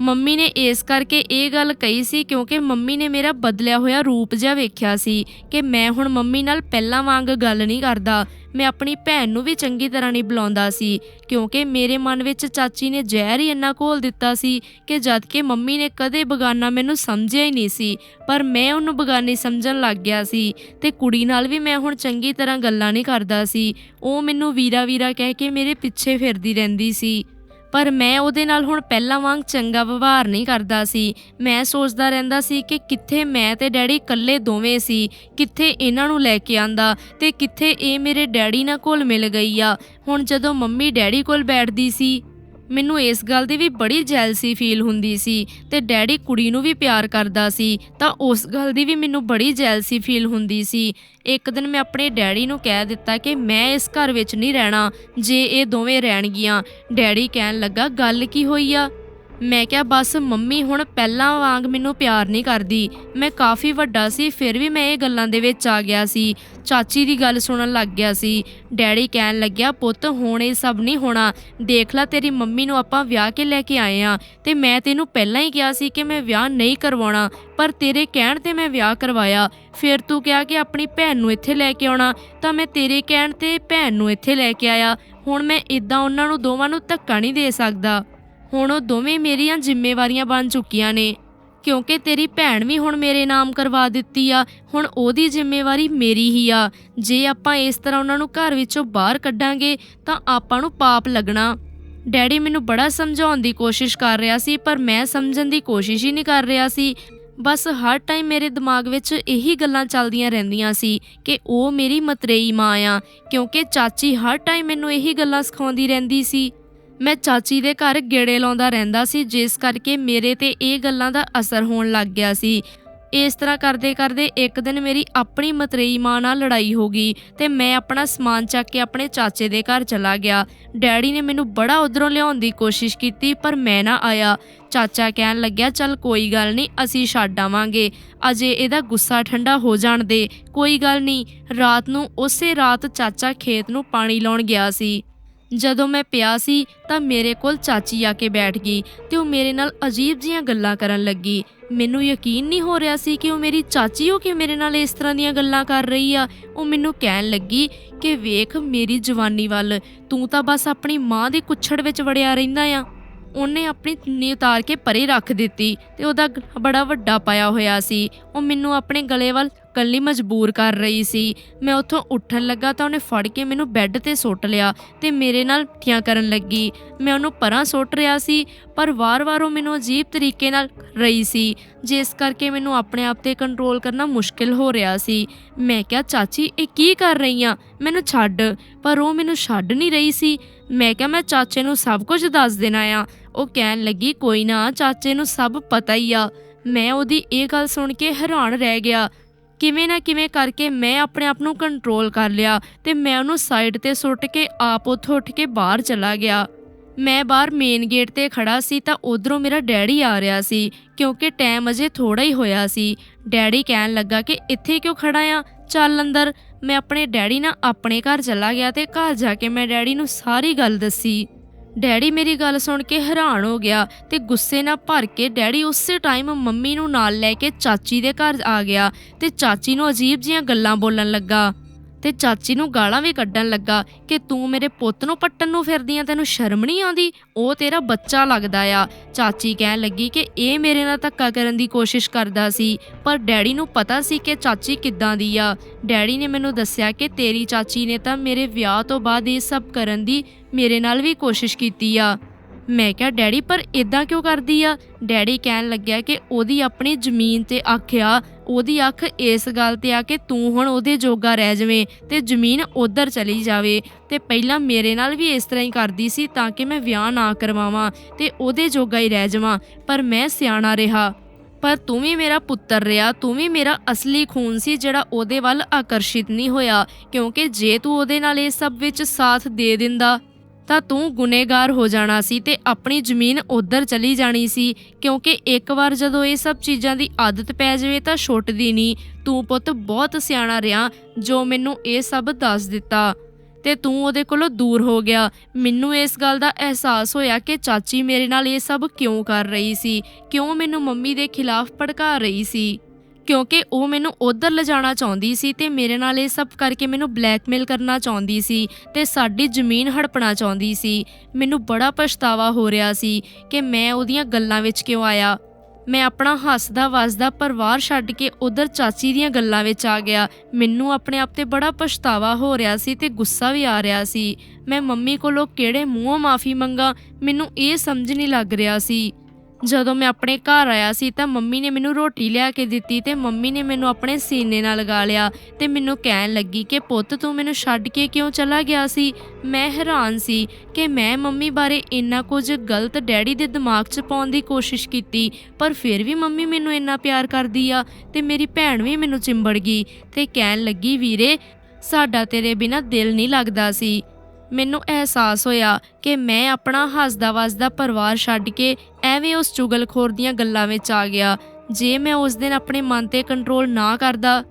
ਮੰਮੀ ਨੇ ਇਸ ਕਰਕੇ ਇਹ ਗੱਲ ਕਹੀ ਸੀ ਕਿਉਂਕਿ ਮੰਮੀ ਨੇ ਮੇਰਾ ਬਦਲਿਆ ਹੋਇਆ ਰੂਪ ਜਿਹਾ ਵੇਖਿਆ ਸੀ ਕਿ ਮੈਂ ਹੁਣ ਮੰਮੀ ਨਾਲ ਪਹਿਲਾਂ ਵਾਂਗ ਗੱਲ ਨਹੀਂ ਕਰਦਾ। ਮੈਂ ਆਪਣੀ ਭੈਣ ਨੂੰ ਵੀ ਚੰਗੀ ਤਰ੍ਹਾਂ ਨਹੀਂ ਬੁਲਾਉਂਦਾ ਸੀ ਕਿਉਂਕਿ ਮੇਰੇ ਮਨ ਵਿੱਚ ਚਾਚੀ ਨੇ ਜ਼ਹਿਰ ਹੀ ਇੰਨਾ ਘੋਲ ਦਿੱਤਾ ਸੀ ਕਿ ਜਦ ਕਿ ਮੰਮੀ ਨੇ ਕਦੇ ਬਗਾਨਾ ਮੈਨੂੰ ਸਮਝਿਆ ਹੀ ਨਹੀਂ ਸੀ, ਪਰ ਮੈਂ ਉਹਨੂੰ ਬਗਾਨੀ ਸਮਝਣ ਲੱਗ ਗਿਆ ਸੀ ਤੇ ਕੁੜੀ ਨਾਲ ਵੀ ਮੈਂ ਹੁਣ ਚੰਗੀ ਤਰ੍ਹਾਂ ਗੱਲਾਂ ਨਹੀਂ ਕਰਦਾ ਸੀ। ਉਹ ਮੈਨੂੰ ਵੀਰਾ ਵੀਰਾ ਕਹਿ ਕੇ ਮੇਰੇ ਪਿੱਛੇ ਫਿਰਦੀ ਰਹਿੰਦੀ ਸੀ। ਪਰ ਮੈਂ ਉਹਦੇ ਨਾਲ ਹੁਣ ਪਹਿਲਾਂ ਵਾਂਗ ਚੰਗਾ ਵਿਵਹਾਰ ਨਹੀਂ ਕਰਦਾ ਸੀ। ਮੈਂ ਸੋਚਦਾ ਰਹਿੰਦਾ ਸੀ ਕਿ ਕਿੱਥੇ ਮੈਂ ਤੇ ਡੈਡੀ ਇਕੱਲੇ ਦੋਵੇਂ ਸੀ, ਕਿੱਥੇ ਇਹਨਾਂ ਨੂੰ ਲੈ ਕੇ ਆਂਦਾ ਤੇ ਕਿੱਥੇ ਇਹ ਮੇਰੇ ਡੈਡੀ ਨਾਲ ਕੋਲ ਮਿਲ ਗਈ ਆ। ਹੁਣ ਜਦੋਂ ਮੰਮੀ ਡੈਡੀ ਕੋਲ ਬੈਠਦੀ ਸੀ ਮੈਨੂੰ ਇਸ ਗੱਲ ਦੀ ਵੀ ਬੜੀ ਜੈਲਸੀ ਫੀਲ ਹੁੰਦੀ ਸੀ ਤੇ ਡੈਡੀ ਕੁੜੀ ਨੂੰ ਵੀ ਪਿਆਰ ਕਰਦਾ ਸੀ, ਤਾਂ ਉਸ ਗੱਲ ਦੀ ਵੀ ਮੈਨੂੰ ਬੜੀ ਜੈਲਸੀ ਫੀਲ ਹੁੰਦੀ ਸੀ। ਇੱਕ ਦਿਨ ਮੈਂ ਆਪਣੇ ਡੈਡੀ ਨੂੰ ਕਹਿ ਦਿੱਤਾ ਕਿ ਮੈਂ ਇਸ ਘਰ ਵਿੱਚ ਨਹੀਂ ਰਹਿਣਾ, ਜੇ ਇਹ ਦੋਵੇਂ ਰਹਿਣਗੀਆਂ। ਡੈਡੀ ਕਹਿਣ ਲੱਗਾ, ਗੱਲ ਕੀ ਹੋਈ ਆ? ਮੈਂ ਕਿਹਾ, ਬਸ ਮੰਮੀ, ਹੁਣ ਪਹਿਲਾਂ ਵਾਂਗ ਮੈਨੂੰ ਪਿਆਰ ਨਹੀਂ ਕਰਦੀ। ਮੈਂ ਕਾਫੀ ਵੱਡਾ ਸੀ, ਫਿਰ ਵੀ ਮੈਂ ਇਹ ਗੱਲਾਂ ਦੇ ਵਿੱਚ ਆ ਗਿਆ ਸੀ। ਚਾਚੀ ਦੀ ਗੱਲ ਸੁਣਨ ਲੱਗ ਗਿਆ ਸੀ। ਡੈਡੀ ਕਹਿਣ ਲੱਗਿਆ, ਪੁੱਤ, ਹੁਣ ਇਹ ਸਭ ਨਹੀਂ ਹੋਣਾ। ਦੇਖ ਲੈ, ਤੇਰੀ ਮੰਮੀ ਨੂੰ ਆਪਾਂ ਵਿਆਹ ਕੇ ਲੈ ਕੇ ਆਏ ਆ। ਤੇ ਮੈਂ ਤੈਨੂੰ ਪਹਿਲਾਂ ਹੀ ਕਿਹਾ ਸੀ ਕਿ ਮੈਂ ਵਿਆਹ ਨਹੀਂ ਕਰਵਾਉਣਾ, ਪਰ ਤੇਰੇ ਕਹਿਣ ਤੇ ਮੈਂ ਵਿਆਹ ਕਰਵਾਇਆ। ਫਿਰ ਤੂੰ ਕਿਹਾ ਕਿ ਆਪਣੀ ਭੈਣ ਨੂੰ ਇੱਥੇ ਲੈ ਕੇ ਆਉਣਾ, ਤਾਂ ਮੈਂ ਤੇਰੇ ਕਹਿਣ ਤੇ ਭੈਣ ਨੂੰ ਇੱਥੇ ਲੈ ਕੇ ਆਇਆ। ਹੁਣ ਮੈਂ ਇਦਾਂ ਉਹਨਾਂ ਨੂੰ, ਦੋਵਾਂ ਨੂੰ ਧੱਕਾ ਨਹੀਂ ਦੇ ਸਕਦਾ। ਹੁਣ ਉਹ ਦੋਵੇਂ ਮੇਰੀਆਂ ਜ਼ਿੰਮੇਵਾਰੀਆਂ ਬਣ ਚੁੱਕੀਆਂ ਨੇ। ਕਿਉਂਕਿ ਤੇਰੀ ਭੈਣ ਵੀ ਹੁਣ ਮੇਰੇ ਨਾਮ ਕਰਵਾ ਦਿੱਤੀ ਆ, ਹੁਣ ਉਹਦੀ ਜ਼ਿੰਮੇਵਾਰੀ ਮੇਰੀ ਹੀ ਆ। ਜੇ ਆਪਾਂ ਇਸ ਤਰ੍ਹਾਂ ਉਹਨਾਂ ਨੂੰ ਘਰ ਵਿੱਚੋਂ ਬਾਹਰ ਕੱਢਾਂਗੇ, ਤਾਂ ਆਪਾਂ ਨੂੰ ਪਾਪ ਲੱਗਣਾ। ਡੈਡੀ ਮੈਨੂੰ ਬੜਾ ਸਮਝਾਉਣ ਦੀ ਕੋਸ਼ਿਸ਼ ਕਰ ਰਿਹਾ ਸੀ, ਪਰ ਮੈਂ ਸਮਝਣ ਦੀ ਕੋਸ਼ਿਸ਼ ਹੀ ਨਹੀਂ ਕਰ ਰਿਹਾ ਸੀ। ਬਸ ਹਰ ਟਾਈਮ ਮੇਰੇ ਦਿਮਾਗ ਵਿੱਚ ਇਹੀ ਗੱਲਾਂ ਚੱਲਦੀਆਂ ਰਹਿੰਦੀਆਂ ਸੀ ਕਿ ਉਹ ਮੇਰੀ ਮਤਰੇਈ ਮਾਂ ਆ, ਕਿਉਂਕਿ ਚਾਚੀ ਹਰ ਟਾਈਮ ਮੈਨੂੰ ਇਹੀ ਗੱਲਾਂ ਸਿਖਾਉਂਦੀ ਰਹਿੰਦੀ ਸੀ। ਮੈਂ ਚਾਚੀ ਦੇ ਘਰ ਗੇੜੇ ਲਾਉਂਦਾ ਰਹਿੰਦਾ ਸੀ, ਜਿਸ ਕਰਕੇ ਮੇਰੇ ਤੇ ਇਹ ਗੱਲਾਂ ਦਾ ਅਸਰ ਹੋਣ ਲੱਗ ਗਿਆ ਸੀ। ਇਸ ਤਰ੍ਹਾਂ ਕਰਦੇ ਕਰਦੇ ਇੱਕ ਦਿਨ ਮੇਰੀ ਆਪਣੀ ਮਤਰੇਈ ਮਾਂ ਨਾਲ ਲੜਾਈ ਹੋ ਗਈ ਤੇ ਮੈਂ ਆਪਣਾ ਸਮਾਨ ਚੱਕ ਕੇ ਆਪਣੇ ਚਾਚੇ ਦੇ ਘਰ ਚਲਾ ਗਿਆ। ਡੈਡੀ ਨੇ ਮੈਨੂੰ ਬੜਾ ਉਧਰੋਂ ਲਿਆਉਣ ਦੀ ਕੋਸ਼ਿਸ਼ ਕੀਤੀ, ਪਰ ਮੈਂ ਨਾ ਆਇਆ। ਚਾਚਾ ਕਹਿਣ ਲੱਗਿਆ, ਚੱਲ ਕੋਈ ਗੱਲ ਨਹੀਂ, ਅਸੀਂ ਛੱਡ ਆਵਾਂਗੇ। ਅਜੇ ਇਹਦਾ ਗੁੱਸਾ ਠੰਡਾ ਹੋ ਜਾਣ ਦੇ। ਕੋਈ ਗੱਲ ਨਹੀਂ। ਰਾਤ ਨੂੰ ਉਸੇ ਰਾਤ ਚਾਚਾ ਖੇਤ ਨੂੰ ਪਾਣੀ ਲਾਉਣ ਗਿਆ ਸੀ। ਜਦੋਂ ਮੈਂ ਪਿਆ ਸੀ ਤਾਂ ਮੇਰੇ ਕੋਲ ਚਾਚੀ ਆ ਕੇ ਬੈਠ ਗਈ ਤੇ ਉਹ ਮੇਰੇ ਨਾਲ ਅਜੀਬ ਜੀਆਂ ਗੱਲਾਂ ਕਰਨ ਲੱਗੀ। ਮੈਨੂੰ ਯਕੀਨ ਨਹੀਂ ਹੋ ਰਿਹਾ ਸੀ ਕਿ ਉਹ ਮੇਰੀ ਚਾਚੀ ਹੋ ਕੇ ਮੇਰੇ ਨਾਲ ਇਸ ਤਰ੍ਹਾਂ ਦੀਆਂ ਗੱਲਾਂ ਕਰ ਰਹੀ ਆ। ਉਹ ਮੈਨੂੰ ਕਹਿਣ ਲੱਗੀ ਕਿ ਵੇਖ ਮੇਰੀ ਜਵਾਨੀ ਵੱਲ, ਤੂੰ ਤਾਂ ਬਸ ਆਪਣੀ ਮਾਂ ਦੇ ਕੁੱਛੜ ਵਿੱਚ ਵੜਿਆ ਰਹਿੰਦਾ ਆ। ਉਹਨੇ ਆਪਣੀ ਚੁੰਨੀ ਉਤਾਰ ਕੇ ਪਰੇ ਰੱਖ ਦਿੱਤੀ ਤੇ ਉਹਦਾ ਬੜਾ ਵੱਡਾ ਪਾਇਆ ਹੋਇਆ ਸੀ। ਉਹ ਮੈਨੂੰ ਆਪਣੇ ਗਲੇ ਵੱਲ ਕੱਲੀ ਮਜਬੂਰ ਕਰ ਰਹੀ ਸੀ। ਮੈਂ ਉੱਥੋਂ ਉੱਠਣ ਲੱਗਾ ਤਾਂ ਉਹਨੇ ਫੜ ਕੇ ਮੈਨੂੰ ਬੈੱਡ ਤੇ ਸੁੱਟ ਲਿਆ ਤੇ ਮੇਰੇ ਨਾਲ ਠੀਆਂ ਕਰਨ ਲੱਗੀ। ਮੈਂ ਉਹਨੂੰ ਪਰਾਂ ਸੁੱਟ ਰਿਹਾ ਸੀ, ਪਰ ਵਾਰ-ਵਾਰ ਉਹ ਮੈਨੂੰ ਅਜੀਬ ਤਰੀਕੇ ਨਾਲ ਰਹੀ ਸੀ, ਜਿਸ ਕਰਕੇ ਮੈਨੂੰ ਆਪਣੇ ਆਪ ਤੇ ਕੰਟਰੋਲ ਕਰਨਾ ਮੁਸ਼ਕਿਲ ਹੋ ਰਿਹਾ ਸੀ। ਮੈਂ ਕਿਹਾ, ਚਾਚੀ, ਇਹ ਕੀ ਕਰ ਰਹੀ ਆ ਮੈਨੂੰ ਛੱਡ। ਪਰ ਉਹ ਮੈਨੂੰ ਛੱਡ ਨਹੀਂ ਰਹੀ ਸੀ। ਮੈਂ ਕਿਹਾ, ਮੈਂ ਚਾਚੇ ਨੂੰ ਸਭ ਕੁਝ ਦੱਸ ਦੇਣਾ ਆ। ਉਹ ਕਹਿਣ ਲੱਗੀ, ਕੋਈ ਨਾ, ਚਾਚੇ ਨੂੰ ਸਭ ਪਤਾ ਹੀ ਆ। ਮੈਂ ਉਹਦੀ ਇਹ ਗੱਲ ਸੁਣ ਕੇ ਹੈਰਾਨ ਰਹਿ ਗਿਆ। ਕਿਵੇਂ ਨਾ ਕਿਵੇਂ ਕਰਕੇ ਮੈਂ ਆਪਣੇ ਆਪ ਨੂੰ ਕੰਟਰੋਲ ਕਰ ਲਿਆ ਤੇ ਮੈਂ ਉਹਨੂੰ ਸਾਈਡ ਤੇ ਸੁੱਟ ਕੇ ਆਪ ਉੱਥੋਂ ਉੱਠ ਕੇ ਬਾਹਰ ਚਲਾ ਗਿਆ। ਮੈਂ ਬਾਹਰ ਮੇਨ ਗੇਟ ਤੇ ਖੜਾ ਸੀ ਤਾਂ ਉਧਰੋਂ ਮੇਰਾ ਡੈਡੀ ਆ ਰਿਹਾ ਸੀ, ਕਿਉਂਕਿ ਟਾਈਮ ਅਜੇ ਥੋੜਾ ਹੀ ਹੋਇਆ ਸੀ। ਡੈਡੀ ਕਹਿਣ ਲੱਗਾ ਕਿ ਇੱਥੇ ਕਿਉਂ ਖੜਾ ਆ? ਚੱਲ ਅੰਦਰ। ਮੈਂ ਆਪਣੇ ਡੈਡੀ ਨਾਲ ਆਪਣੇ ਘਰ ਚਲਾ ਗਿਆ ਤੇ ਘਰ ਜਾ ਕੇ ਮੈਂ ਡੈਡੀ ਨੂੰ ਸਾਰੀ ਗੱਲ ਦੱਸੀ। ਡੈਡੀ ਮੇਰੀ ਗੱਲ ਸੁਣ ਕੇ ਹੈਰਾਨ ਹੋ ਗਿਆ ਤੇ ਗੁੱਸੇ ਨਾਲ ਭਰ ਕੇ ਡੈਡੀ ਉਸੇ ਟਾਈਮ ਮੰਮੀ ਨੂੰ ਨਾਲ ਲੈ ਕੇ ਚਾਚੀ ਦੇ ਘਰ ਆ ਗਿਆ ਤੇ ਚਾਚੀ ਨੂੰ ਅਜੀਬ ਜੀਆਂ ਗੱਲਾਂ ਬੋਲਣ ਲੱਗਾ। ਤੇ ਚਾਚੀ ਨੂੰ ਗਾਲਾਂ ਵੀ ਕੱਢਣ ਲੱਗਾ ਕਿ ਤੂੰ ਮੇਰੇ ਪੁੱਤ ਨੂੰ ਪੱਟਣ ਨੂੰ ਫਿਰਦੀ ਆ, ਤੈਨੂੰ ਸ਼ਰਮ ਨਹੀਂ ਆਉਂਦੀ? ਉਹ ਤੇਰਾ ਬੱਚਾ ਲੱਗਦਾ ਆ। ਚਾਚੀ ਕਹਿਣ ਲੱਗੀ ਕਿ ਇਹ ਮੇਰੇ ਨਾਲ ਧੱਕਾ ਕਰਨ ਦੀ ਕੋਸ਼ਿਸ਼ ਕਰਦਾ ਸੀ, ਪਰ ਡੈਡੀ ਨੂੰ ਪਤਾ ਸੀ ਕਿ ਚਾਚੀ ਕਿੱਦਾਂ ਦੀ ਆ। ਡੈਡੀ ਨੇ ਮੈਨੂੰ ਦੱਸਿਆ ਕਿ ਤੇਰੀ ਚਾਚੀ ਨੇ ਤਾਂ ਮੇਰੇ ਵਿਆਹ ਤੋਂ ਬਾਅਦ ਇਹ ਸਭ ਕਰਨ ਦੀ ਮੇਰੇ ਨਾਲ ਵੀ ਕੋਸ਼ਿਸ਼ ਕੀਤੀ ਆ। ਮੈਂ ਕਿਹਾ, ਡੈਡੀ, ਪਰ ਇਦਾਂ ਕਿਉਂ ਕਰਦੀ ਆ? ਡੈਡੀ ਕਹਿਣ ਲੱਗਿਆ ਕਿ ਉਹਦੀ ਆਪਣੀ ਜ਼ਮੀਨ ਤੇ ਆਖਿਆ ਉਹਦੀ ਅੱਖ ਇਸ ਗੱਲ ਤੇ ਆ ਕਿ ਤੂੰ ਹੁਣ ਉਹਦੇ ਜੋਗਾ ਰਹਿ ਜਾਵੇਂ ਤੇ ਜ਼ਮੀਨ ਉਧਰ ਚਲੀ ਜਾਵੇ ਤੇ ਪਹਿਲਾਂ ਮੇਰੇ ਨਾਲ ਵੀ ਇਸ ਤਰ੍ਹਾਂ ਹੀ ਕਰਦੀ ਸੀ ਤਾਂ ਕਿ ਮੈਂ ਵਿਆਹ ਨਾ ਕਰਵਾਵਾਂ ਤੇ ਉਹਦੇ ਜੋਗਾ ਹੀ ਰਹਿ ਜਾਵਾਂ, ਪਰ ਮੈਂ ਸਿਆਣਾ ਰਿਹਾ। ਪਰ ਤੂੰ ਵੀ ਮੇਰਾ ਪੁੱਤਰ ਰਿਹਾ, ਤੂੰ ਵੀ ਮੇਰਾ ਅਸਲੀ ਖੂਨ ਸੀ ਜਿਹੜਾ ਉਹਦੇ ਵੱਲ ਆਕਰਸ਼ਿਤ ਨਹੀਂ ਹੋਇਆ, ਕਿਉਂਕਿ ਜੇ ਤੂੰ ਉਹਦੇ ਨਾਲ ਇਹ ਸਭ ਵਿੱਚ ਸਾਥ ਦੇ ਦਿੰਦਾ ਤਾਂ ਤੂੰ ਗੁਨੇਗਾਰ ਹੋ ਜਾਣਾ ਸੀ ਤੇ ਆਪਣੀ ਜ਼ਮੀਨ ਉਧਰ ਚਲੀ ਜਾਣੀ ਸੀ, ਕਿਉਂਕਿ ਇੱਕ ਵਾਰ ਜਦੋਂ ਇਹ ਸਭ ਚੀਜ਼ਾਂ ਦੀ ਆਦਤ ਪੈ ਜਾਵੇ ਤਾਂ ਛੁੱਟਦੀ ਨਹੀਂ। ਤੂੰ ਪੁੱਤ ਬਹੁਤ ਸਿਆਣਾ ਰਿਹਾ, ਜੋ ਮੈਨੂੰ ਇਹ ਸਭ ਦੱਸ ਦਿੱਤਾ। ਤੇ ਤੂੰ ਉਹਦੇ ਕੋਲੋਂ ਦੂਰ ਹੋ ਗਿਆ। ਮੈਨੂੰ ਇਸ ਗੱਲ ਦਾ ਅਹਿਸਾਸ ਹੋਇਆ ਕਿ ਚਾਚੀ ਮੇਰੇ ਨਾਲ ਇਹ ਸਭ ਕਿਉਂ ਕਰ ਰਹੀ ਸੀ, ਕਿਉਂ ਮੈਨੂੰ ਮੰਮੀ ਦੇ ਖਿਲਾਫ ਭੜਕਾ ਰਹੀ ਸੀ। ਕਿਉਂਕਿ ਉਹ ਮੈਨੂੰ ਉਧਰ ਲਿਜਾਣਾ ਚਾਹੁੰਦੀ ਸੀ ਤੇ ਮੇਰੇ ਨਾਲ ਇਹ ਸਭ ਕਰਕੇ ਮੈਨੂੰ ਬਲੈਕਮੇਲ ਕਰਨਾ ਚਾਹੁੰਦੀ ਸੀ ਤੇ ਸਾਡੀ ਜ਼ਮੀਨ ਹੜਪਣਾ ਚਾਹੁੰਦੀ ਸੀ। ਮੈਨੂੰ ਬੜਾ ਪਛਤਾਵਾ ਹੋ ਰਿਹਾ ਸੀ ਕਿ ਮੈਂ ਉਹਦੀਆਂ ਗੱਲਾਂ ਵਿੱਚ ਕਿਉਂ ਆਇਆ। ਮੈਂ ਆਪਣਾ ਹੱਸਦਾ ਵਸਦਾ ਪਰਿਵਾਰ ਛੱਡ ਕੇ ਉਧਰ ਚਾਚੀ ਦੀਆਂ ਗੱਲਾਂ ਵਿੱਚ ਆ ਗਿਆ। ਮੈਨੂੰ ਆਪਣੇ ਆਪ ਤੇ ਬੜਾ ਪਛਤਾਵਾ ਹੋ ਰਿਹਾ ਸੀ ਤੇ ਗੁੱਸਾ ਵੀ ਆ ਰਿਹਾ ਸੀ। ਮੈਂ ਮੰਮੀ ਕੋਲੋਂ ਕਿਹੜੇ ਮੂੰਹੋਂ ਮਾਫੀ ਮੰਗਾ, ਮੈਨੂੰ ਇਹ ਸਮਝ ਨਹੀਂ ਲੱਗ ਰਿਹਾ ਸੀ। ਜਦੋਂ ਮੈਂ ਆਪਣੇ ਘਰ ਆਇਆ ਸੀ ਤਾਂ ਮੰਮੀ ਨੇ ਮੈਨੂੰ ਰੋਟੀ ਲਿਆ ਕੇ ਦਿੱਤੀ ਤੇ ਮੰਮੀ ਨੇ ਮੈਨੂੰ ਆਪਣੇ ਸੀਨੇ ਨਾਲ ਲਗਾ ਲਿਆ ਤੇ ਮੈਨੂੰ ਕਹਿਣ ਲੱਗੀ ਕਿ ਪੁੱਤ ਤੂੰ ਮੈਨੂੰ ਛੱਡ ਕੇ ਕਿਉਂ ਚਲਾ ਗਿਆ ਸੀ? ਮੈਂ ਹੈਰਾਨ ਸੀ ਕਿ ਮੈਂ ਮੰਮੀ ਬਾਰੇ ਇੰਨਾ ਕੁਝ ਗਲਤ ਡੈਡੀ ਦੇ ਦਿਮਾਗ 'ਚ ਪਾਉਣ ਦੀ ਕੋਸ਼ਿਸ਼ ਕੀਤੀ, ਪਰ ਫਿਰ ਵੀ ਮੰਮੀ ਮੈਨੂੰ ਇੰਨਾ ਪਿਆਰ ਕਰਦੀ ਆ ਤੇ ਮੇਰੀ ਭੈਣ ਵੀ ਮੈਨੂੰ ਚਿੰਬੜ ਗਈ ਤੇ ਕਹਿਣ ਲੱਗੀ, ਵੀਰੇ, ਸਾਡਾ ਤੇਰੇ ਬਿਨਾ ਦਿਲ ਨਹੀਂ ਲੱਗਦਾ ਸੀ। ਮੈਨੂੰ ਅਹਿਸਾਸ ਹੋਇਆ ਕਿ ਮੈਂ ਆਪਣਾ ਹੱਸਦਾ ਵਸਦਾ ਪਰਿਵਾਰ ਛੱਡ ਕੇ ਐਵੇਂ ਉਸ ਚੁਗਲਖੋਰ ਦੀਆਂ ਗੱਲਾਂ ਵਿੱਚ ਆ ਗਿਆ। ਜੇ ਮੈਂ ਉਸ ਦਿਨ ਆਪਣੇ ਮਨ ਤੇ ਕੰਟਰੋਲ ਨਾ ਕਰਦਾ,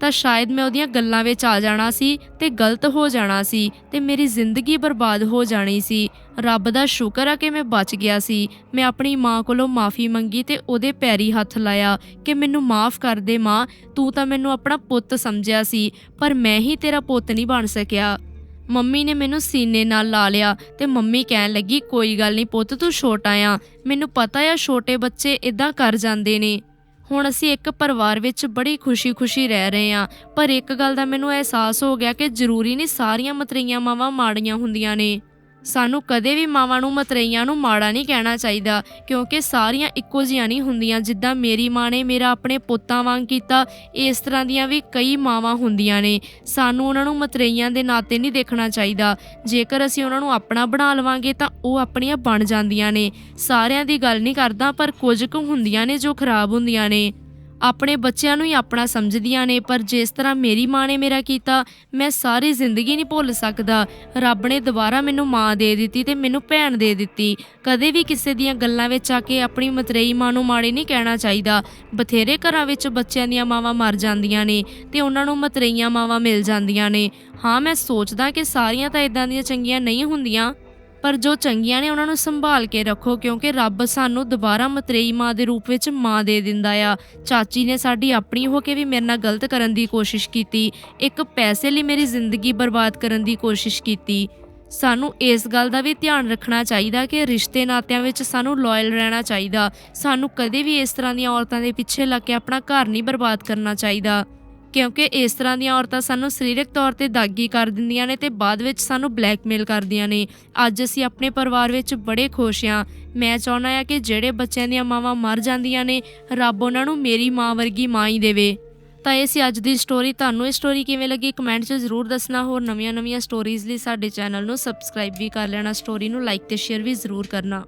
ਤਾਂ ਸ਼ਾਇਦ ਮੈਂ ਉਹਦੀਆਂ ਗੱਲਾਂ ਵਿੱਚ ਆ ਜਾਣਾ ਸੀ ਤੇ ਗਲਤ ਹੋ ਜਾਣਾ ਸੀ ਤੇ ਮੇਰੀ ਜ਼ਿੰਦਗੀ ਬਰਬਾਦ ਹੋ ਜਾਣੀ ਸੀ। ਰੱਬ ਦਾ ਸ਼ੁਕਰ ਆ ਕਿ ਮੈਂ ਬਚ ਗਿਆ ਸੀ। ਮੈਂ ਆਪਣੀ ਮਾਂ ਕੋਲੋਂ ਮਾਫੀ ਮੰਗੀ ਤੇ ਉਹਦੇ ਪੈਰੀ ਹੱਥ ਲਾਇਆ ਕਿ ਮੈਨੂੰ ਮਾਫ ਕਰ ਦੇ ਮਾਂ, ਤੂੰ ਤਾਂ ਮੈਨੂੰ ਆਪਣਾ ਪੁੱਤ ਸਮਝਿਆ ਸੀ, ਪਰ ਮੈਂ ਹੀ ਤੇਰਾ ਪੁੱਤ ਨਹੀਂ ਬਣ ਸਕਿਆ। ਮੰਮੀ ਨੇ ਮੈਨੂੰ ਸੀਨੇ ਨਾਲ ਲਾ ਲਿਆ ਤੇ ਮੰਮੀ ਕਹਿਣ ਲੱਗੀ, ਕੋਈ ਗੱਲ ਨਹੀਂ ਪੁੱਤ, ਤੂੰ ਛੋਟਾ ਆ। ਮੈਨੂੰ ਪਤਾ ਆ ਛੋਟੇ ਬੱਚੇ ਇਦਾਂ ਕਰ ਜਾਂਦੇ ਨੇ। ਹੁਣ ਅਸੀਂ ਇੱਕ ਪਰਿਵਾਰ ਵਿੱਚ ਬੜੀ ਖੁਸ਼ੀ-ਖੁਸ਼ੀ ਰਹਿ ਰਹੇ ਹਾਂ ਪਰ ਇੱਕ ਗੱਲ ਦਾ ਮੈਨੂੰ ਅਹਿਸਾਸ ਹੋ ਗਿਆ ਕਿ ਜ਼ਰੂਰੀ ਨਹੀਂ ਸਾਰੀਆਂ ਮਤਰਈਆਂ ਮਾਵਾਂ ਮਾੜੀਆਂ ਹੁੰਦੀਆਂ ਨੇ। ਸਾਨੂੰ ਕਦੇ ਵੀ ਮਾਵਾਂ ਨੂੰ, ਮਤਰਈਆਂ ਨੂੰ ਮਾੜਾ ਨਹੀਂ ਕਹਿਣਾ ਚਾਹੀਦਾ, ਕਿਉਂਕਿ ਸਾਰੀਆਂ ਇੱਕੋ ਜਿਹੀਆਂ ਨਹੀਂ ਹੁੰਦੀਆਂ, ਜਿੱਦਾਂ ਮੇਰੀ ਮਾਂ ਨੇ ਮੇਰਾ ਆਪਣੇ ਪੁੱਤਾਂ ਵਾਂਗ ਕੀਤਾ, ਇਸ ਤਰ੍ਹਾਂ ਦੀਆਂ ਵੀ ਕਈ ਮਾਵਾਂ ਹੁੰਦੀਆਂ ਨੇ। ਸਾਨੂੰ ਉਹਨਾਂ ਨੂੰ ਮਤਰਈਆਂ ਦੇ ਨਾਤੇ ਨਹੀਂ ਦੇਖਣਾ ਚਾਹੀਦਾ। ਜੇਕਰ ਅਸੀਂ ਉਹਨਾਂ ਨੂੰ ਆਪਣਾ ਬਣਾ ਲਵਾਂਗੇ, ਤਾਂ ਉਹ ਆਪਣੀਆਂ ਬਣ ਜਾਂਦੀਆਂ ਨੇ। ਸਾਰਿਆਂ ਦੀ ਗੱਲ ਨਹੀਂ ਕਰਦਾ, ਪਰ ਕੁਝ ਕੁ ਹੁੰਦੀਆਂ ਨੇ ਜੋ ਖਰਾਬ ਹੁੰਦੀਆਂ ਨੇ। ਆਪਣੇ ਬੱਚਿਆਂ ਨੂੰ ਹੀ ਆਪਣਾ ਸਮਝਦੀਆਂ ਨੇ, ਪਰ ਜਿਸ ਤਰ੍ਹਾਂ ਮੇਰੀ ਮਾਂ ਨੇ ਮੇਰਾ ਕੀਤਾ, ਮੈਂ ਸਾਰੀ ਜ਼ਿੰਦਗੀ ਨਹੀਂ ਭੁੱਲ ਸਕਦਾ। ਰੱਬ ਨੇ ਦੁਬਾਰਾ ਮੈਨੂੰ ਮਾਂ ਦੇ ਦਿੱਤੀ ਤੇ ਮੈਨੂੰ ਭੈਣ ਦੇ ਦਿੱਤੀ। ਕਦੇ ਵੀ ਕਿਸੇ ਦੀਆਂ ਗੱਲਾਂ ਵਿੱਚ ਆ ਕੇ ਆਪਣੀ ਮਤਰੇਈ ਮਾਂ ਨੂੰ ਮਾੜੇ ਨਹੀਂ ਕਹਿਣਾ ਚਾਹੀਦਾ। ਬਥੇਰੇ ਘਰਾਂ ਵਿੱਚ ਬੱਚਿਆਂ ਦੀਆਂ ਮਾਵਾਂ ਮਰ ਜਾਂਦੀਆਂ ਨੇ ਤੇ ਉਹਨਾਂ ਨੂੰ ਮਤਰੇਈਆਂ ਮਾਵਾਂ ਮਿਲ ਜਾਂਦੀਆਂ ਨੇ। ਹਾਂ, ਮੈਂ ਸੋਚਦਾ ਕਿ ਸਾਰੀਆਂ ਤਾਂ ਇਦਾਂ ਦੀਆਂ ਚੰਗੀਆਂ ਨਹੀਂ ਹੁੰਦੀਆਂ। ਪਰ ਜੋ ਚੰਗੀਆਂ ਨੇ ਉਹਨਾਂ ਨੂੰ ਸੰਭਾਲ ਕੇ ਰੱਖੋ, ਕਿਉਂਕਿ ਰੱਬ ਸਾਨੂੰ ਦੁਬਾਰਾ ਮਤਰੇਈ ਮਾਂ ਦੇ ਰੂਪ ਵਿੱਚ ਮਾਂ ਦੇ ਦਿੰਦਾ ਆ। ਚਾਚੀ ਨੇ ਸਾਡੀ ਆਪਣੀ ਹੋ ਕੇ ਵੀ ਮੇਰੇ ਨਾਲ ਗਲਤ ਕਰਨ ਦੀ ਕੋਸ਼ਿਸ਼ ਕੀਤੀ। ਇੱਕ ਪੈਸੇ ਲਈ ਮੇਰੀ ਜ਼ਿੰਦਗੀ ਬਰਬਾਦ ਕਰਨ ਦੀ ਕੋਸ਼ਿਸ਼ ਕੀਤੀ। ਸਾਨੂੰ ਇਸ ਗੱਲ ਦਾ ਵੀ ਧਿਆਨ ਰੱਖਣਾ ਚਾਹੀਦਾ ਕਿ ਰਿਸ਼ਤੇ ਨਾਤਿਆਂ ਵਿੱਚ ਸਾਨੂੰ ਲਾਇਲ ਰਹਿਣਾ ਚਾਹੀਦਾ। ਸਾਨੂੰ ਕਦੇ ਵੀ ਇਸ ਤਰ੍ਹਾਂ ਦੀਆਂ ਔਰਤਾਂ ਦੇ ਪਿੱਛੇ ਲੱਗ ਕੇ ਆਪਣਾ ਘਰ ਨਹੀਂ ਬਰਬਾਦ ਕਰਨਾ ਚਾਹੀਦਾ। ਕਿਉਂਕਿ ਇਸ ਤਰ੍ਹਾਂ ਦੀਆਂ ਔਰਤਾਂ ਸਾਨੂੰ ਸਰੀਰਕ ਤੌਰ ਤੇ ਦਾਗੀ ਕਰ ਦਿੰਦੀਆਂ ਨੇ ਤੇ ਬਾਅਦ ਵਿੱਚ ਸਾਨੂੰ ਬਲੈਕਮੇਲ ਕਰਦੀਆਂ ਨੇ। ਅੱਜ ਅਸੀਂ ਆਪਣੇ ਪਰਿਵਾਰ ਵਿੱਚ ਬੜੇ ਖੁਸ਼ ਹਾਂ। ਮੈਂ ਚਾਹੁੰਦਾ ਹਾਂ ਕਿ ਜਿਹੜੇ ਬੱਚਿਆਂ ਦੀਆਂ ਮਾਵਾਂ ਮਰ ਜਾਂਦੀਆਂ ਨੇ, ਰੱਬ ਉਹਨਾਂ ਨੂੰ ਮੇਰੀ ਮਾਂ ਵਰਗੀ ਮਾਂ ਹੀ ਦੇਵੇ। ਤਾਂ ਇਹ ਸੀ ਅੱਜ ਦੀ ਸਟੋਰੀ ਤੁਹਾਨੂੰ ਇਹ ਸਟੋਰੀ ਕਿਵੇਂ ਲੱਗੀ? ਕਮੈਂਟ 'ਚ ਜ਼ਰੂਰ ਦੱਸਣਾ। ਹੋਰ ਨਵੀਆਂ-ਨਵੀਆਂ ਸਟੋਰੀਜ਼ ਲਈ ਸਾਡੇ ਚੈਨਲ ਨੂੰ ਸਬਸਕ੍ਰਾਈਬ ਵੀ ਕਰ ਲੈਣਾ। ਸਟੋਰੀ ਨੂੰ ਲਾਈਕ ਤੇ ਸ਼ੇਅਰ ਵੀ ਜ਼ਰੂਰ ਕਰਨਾ।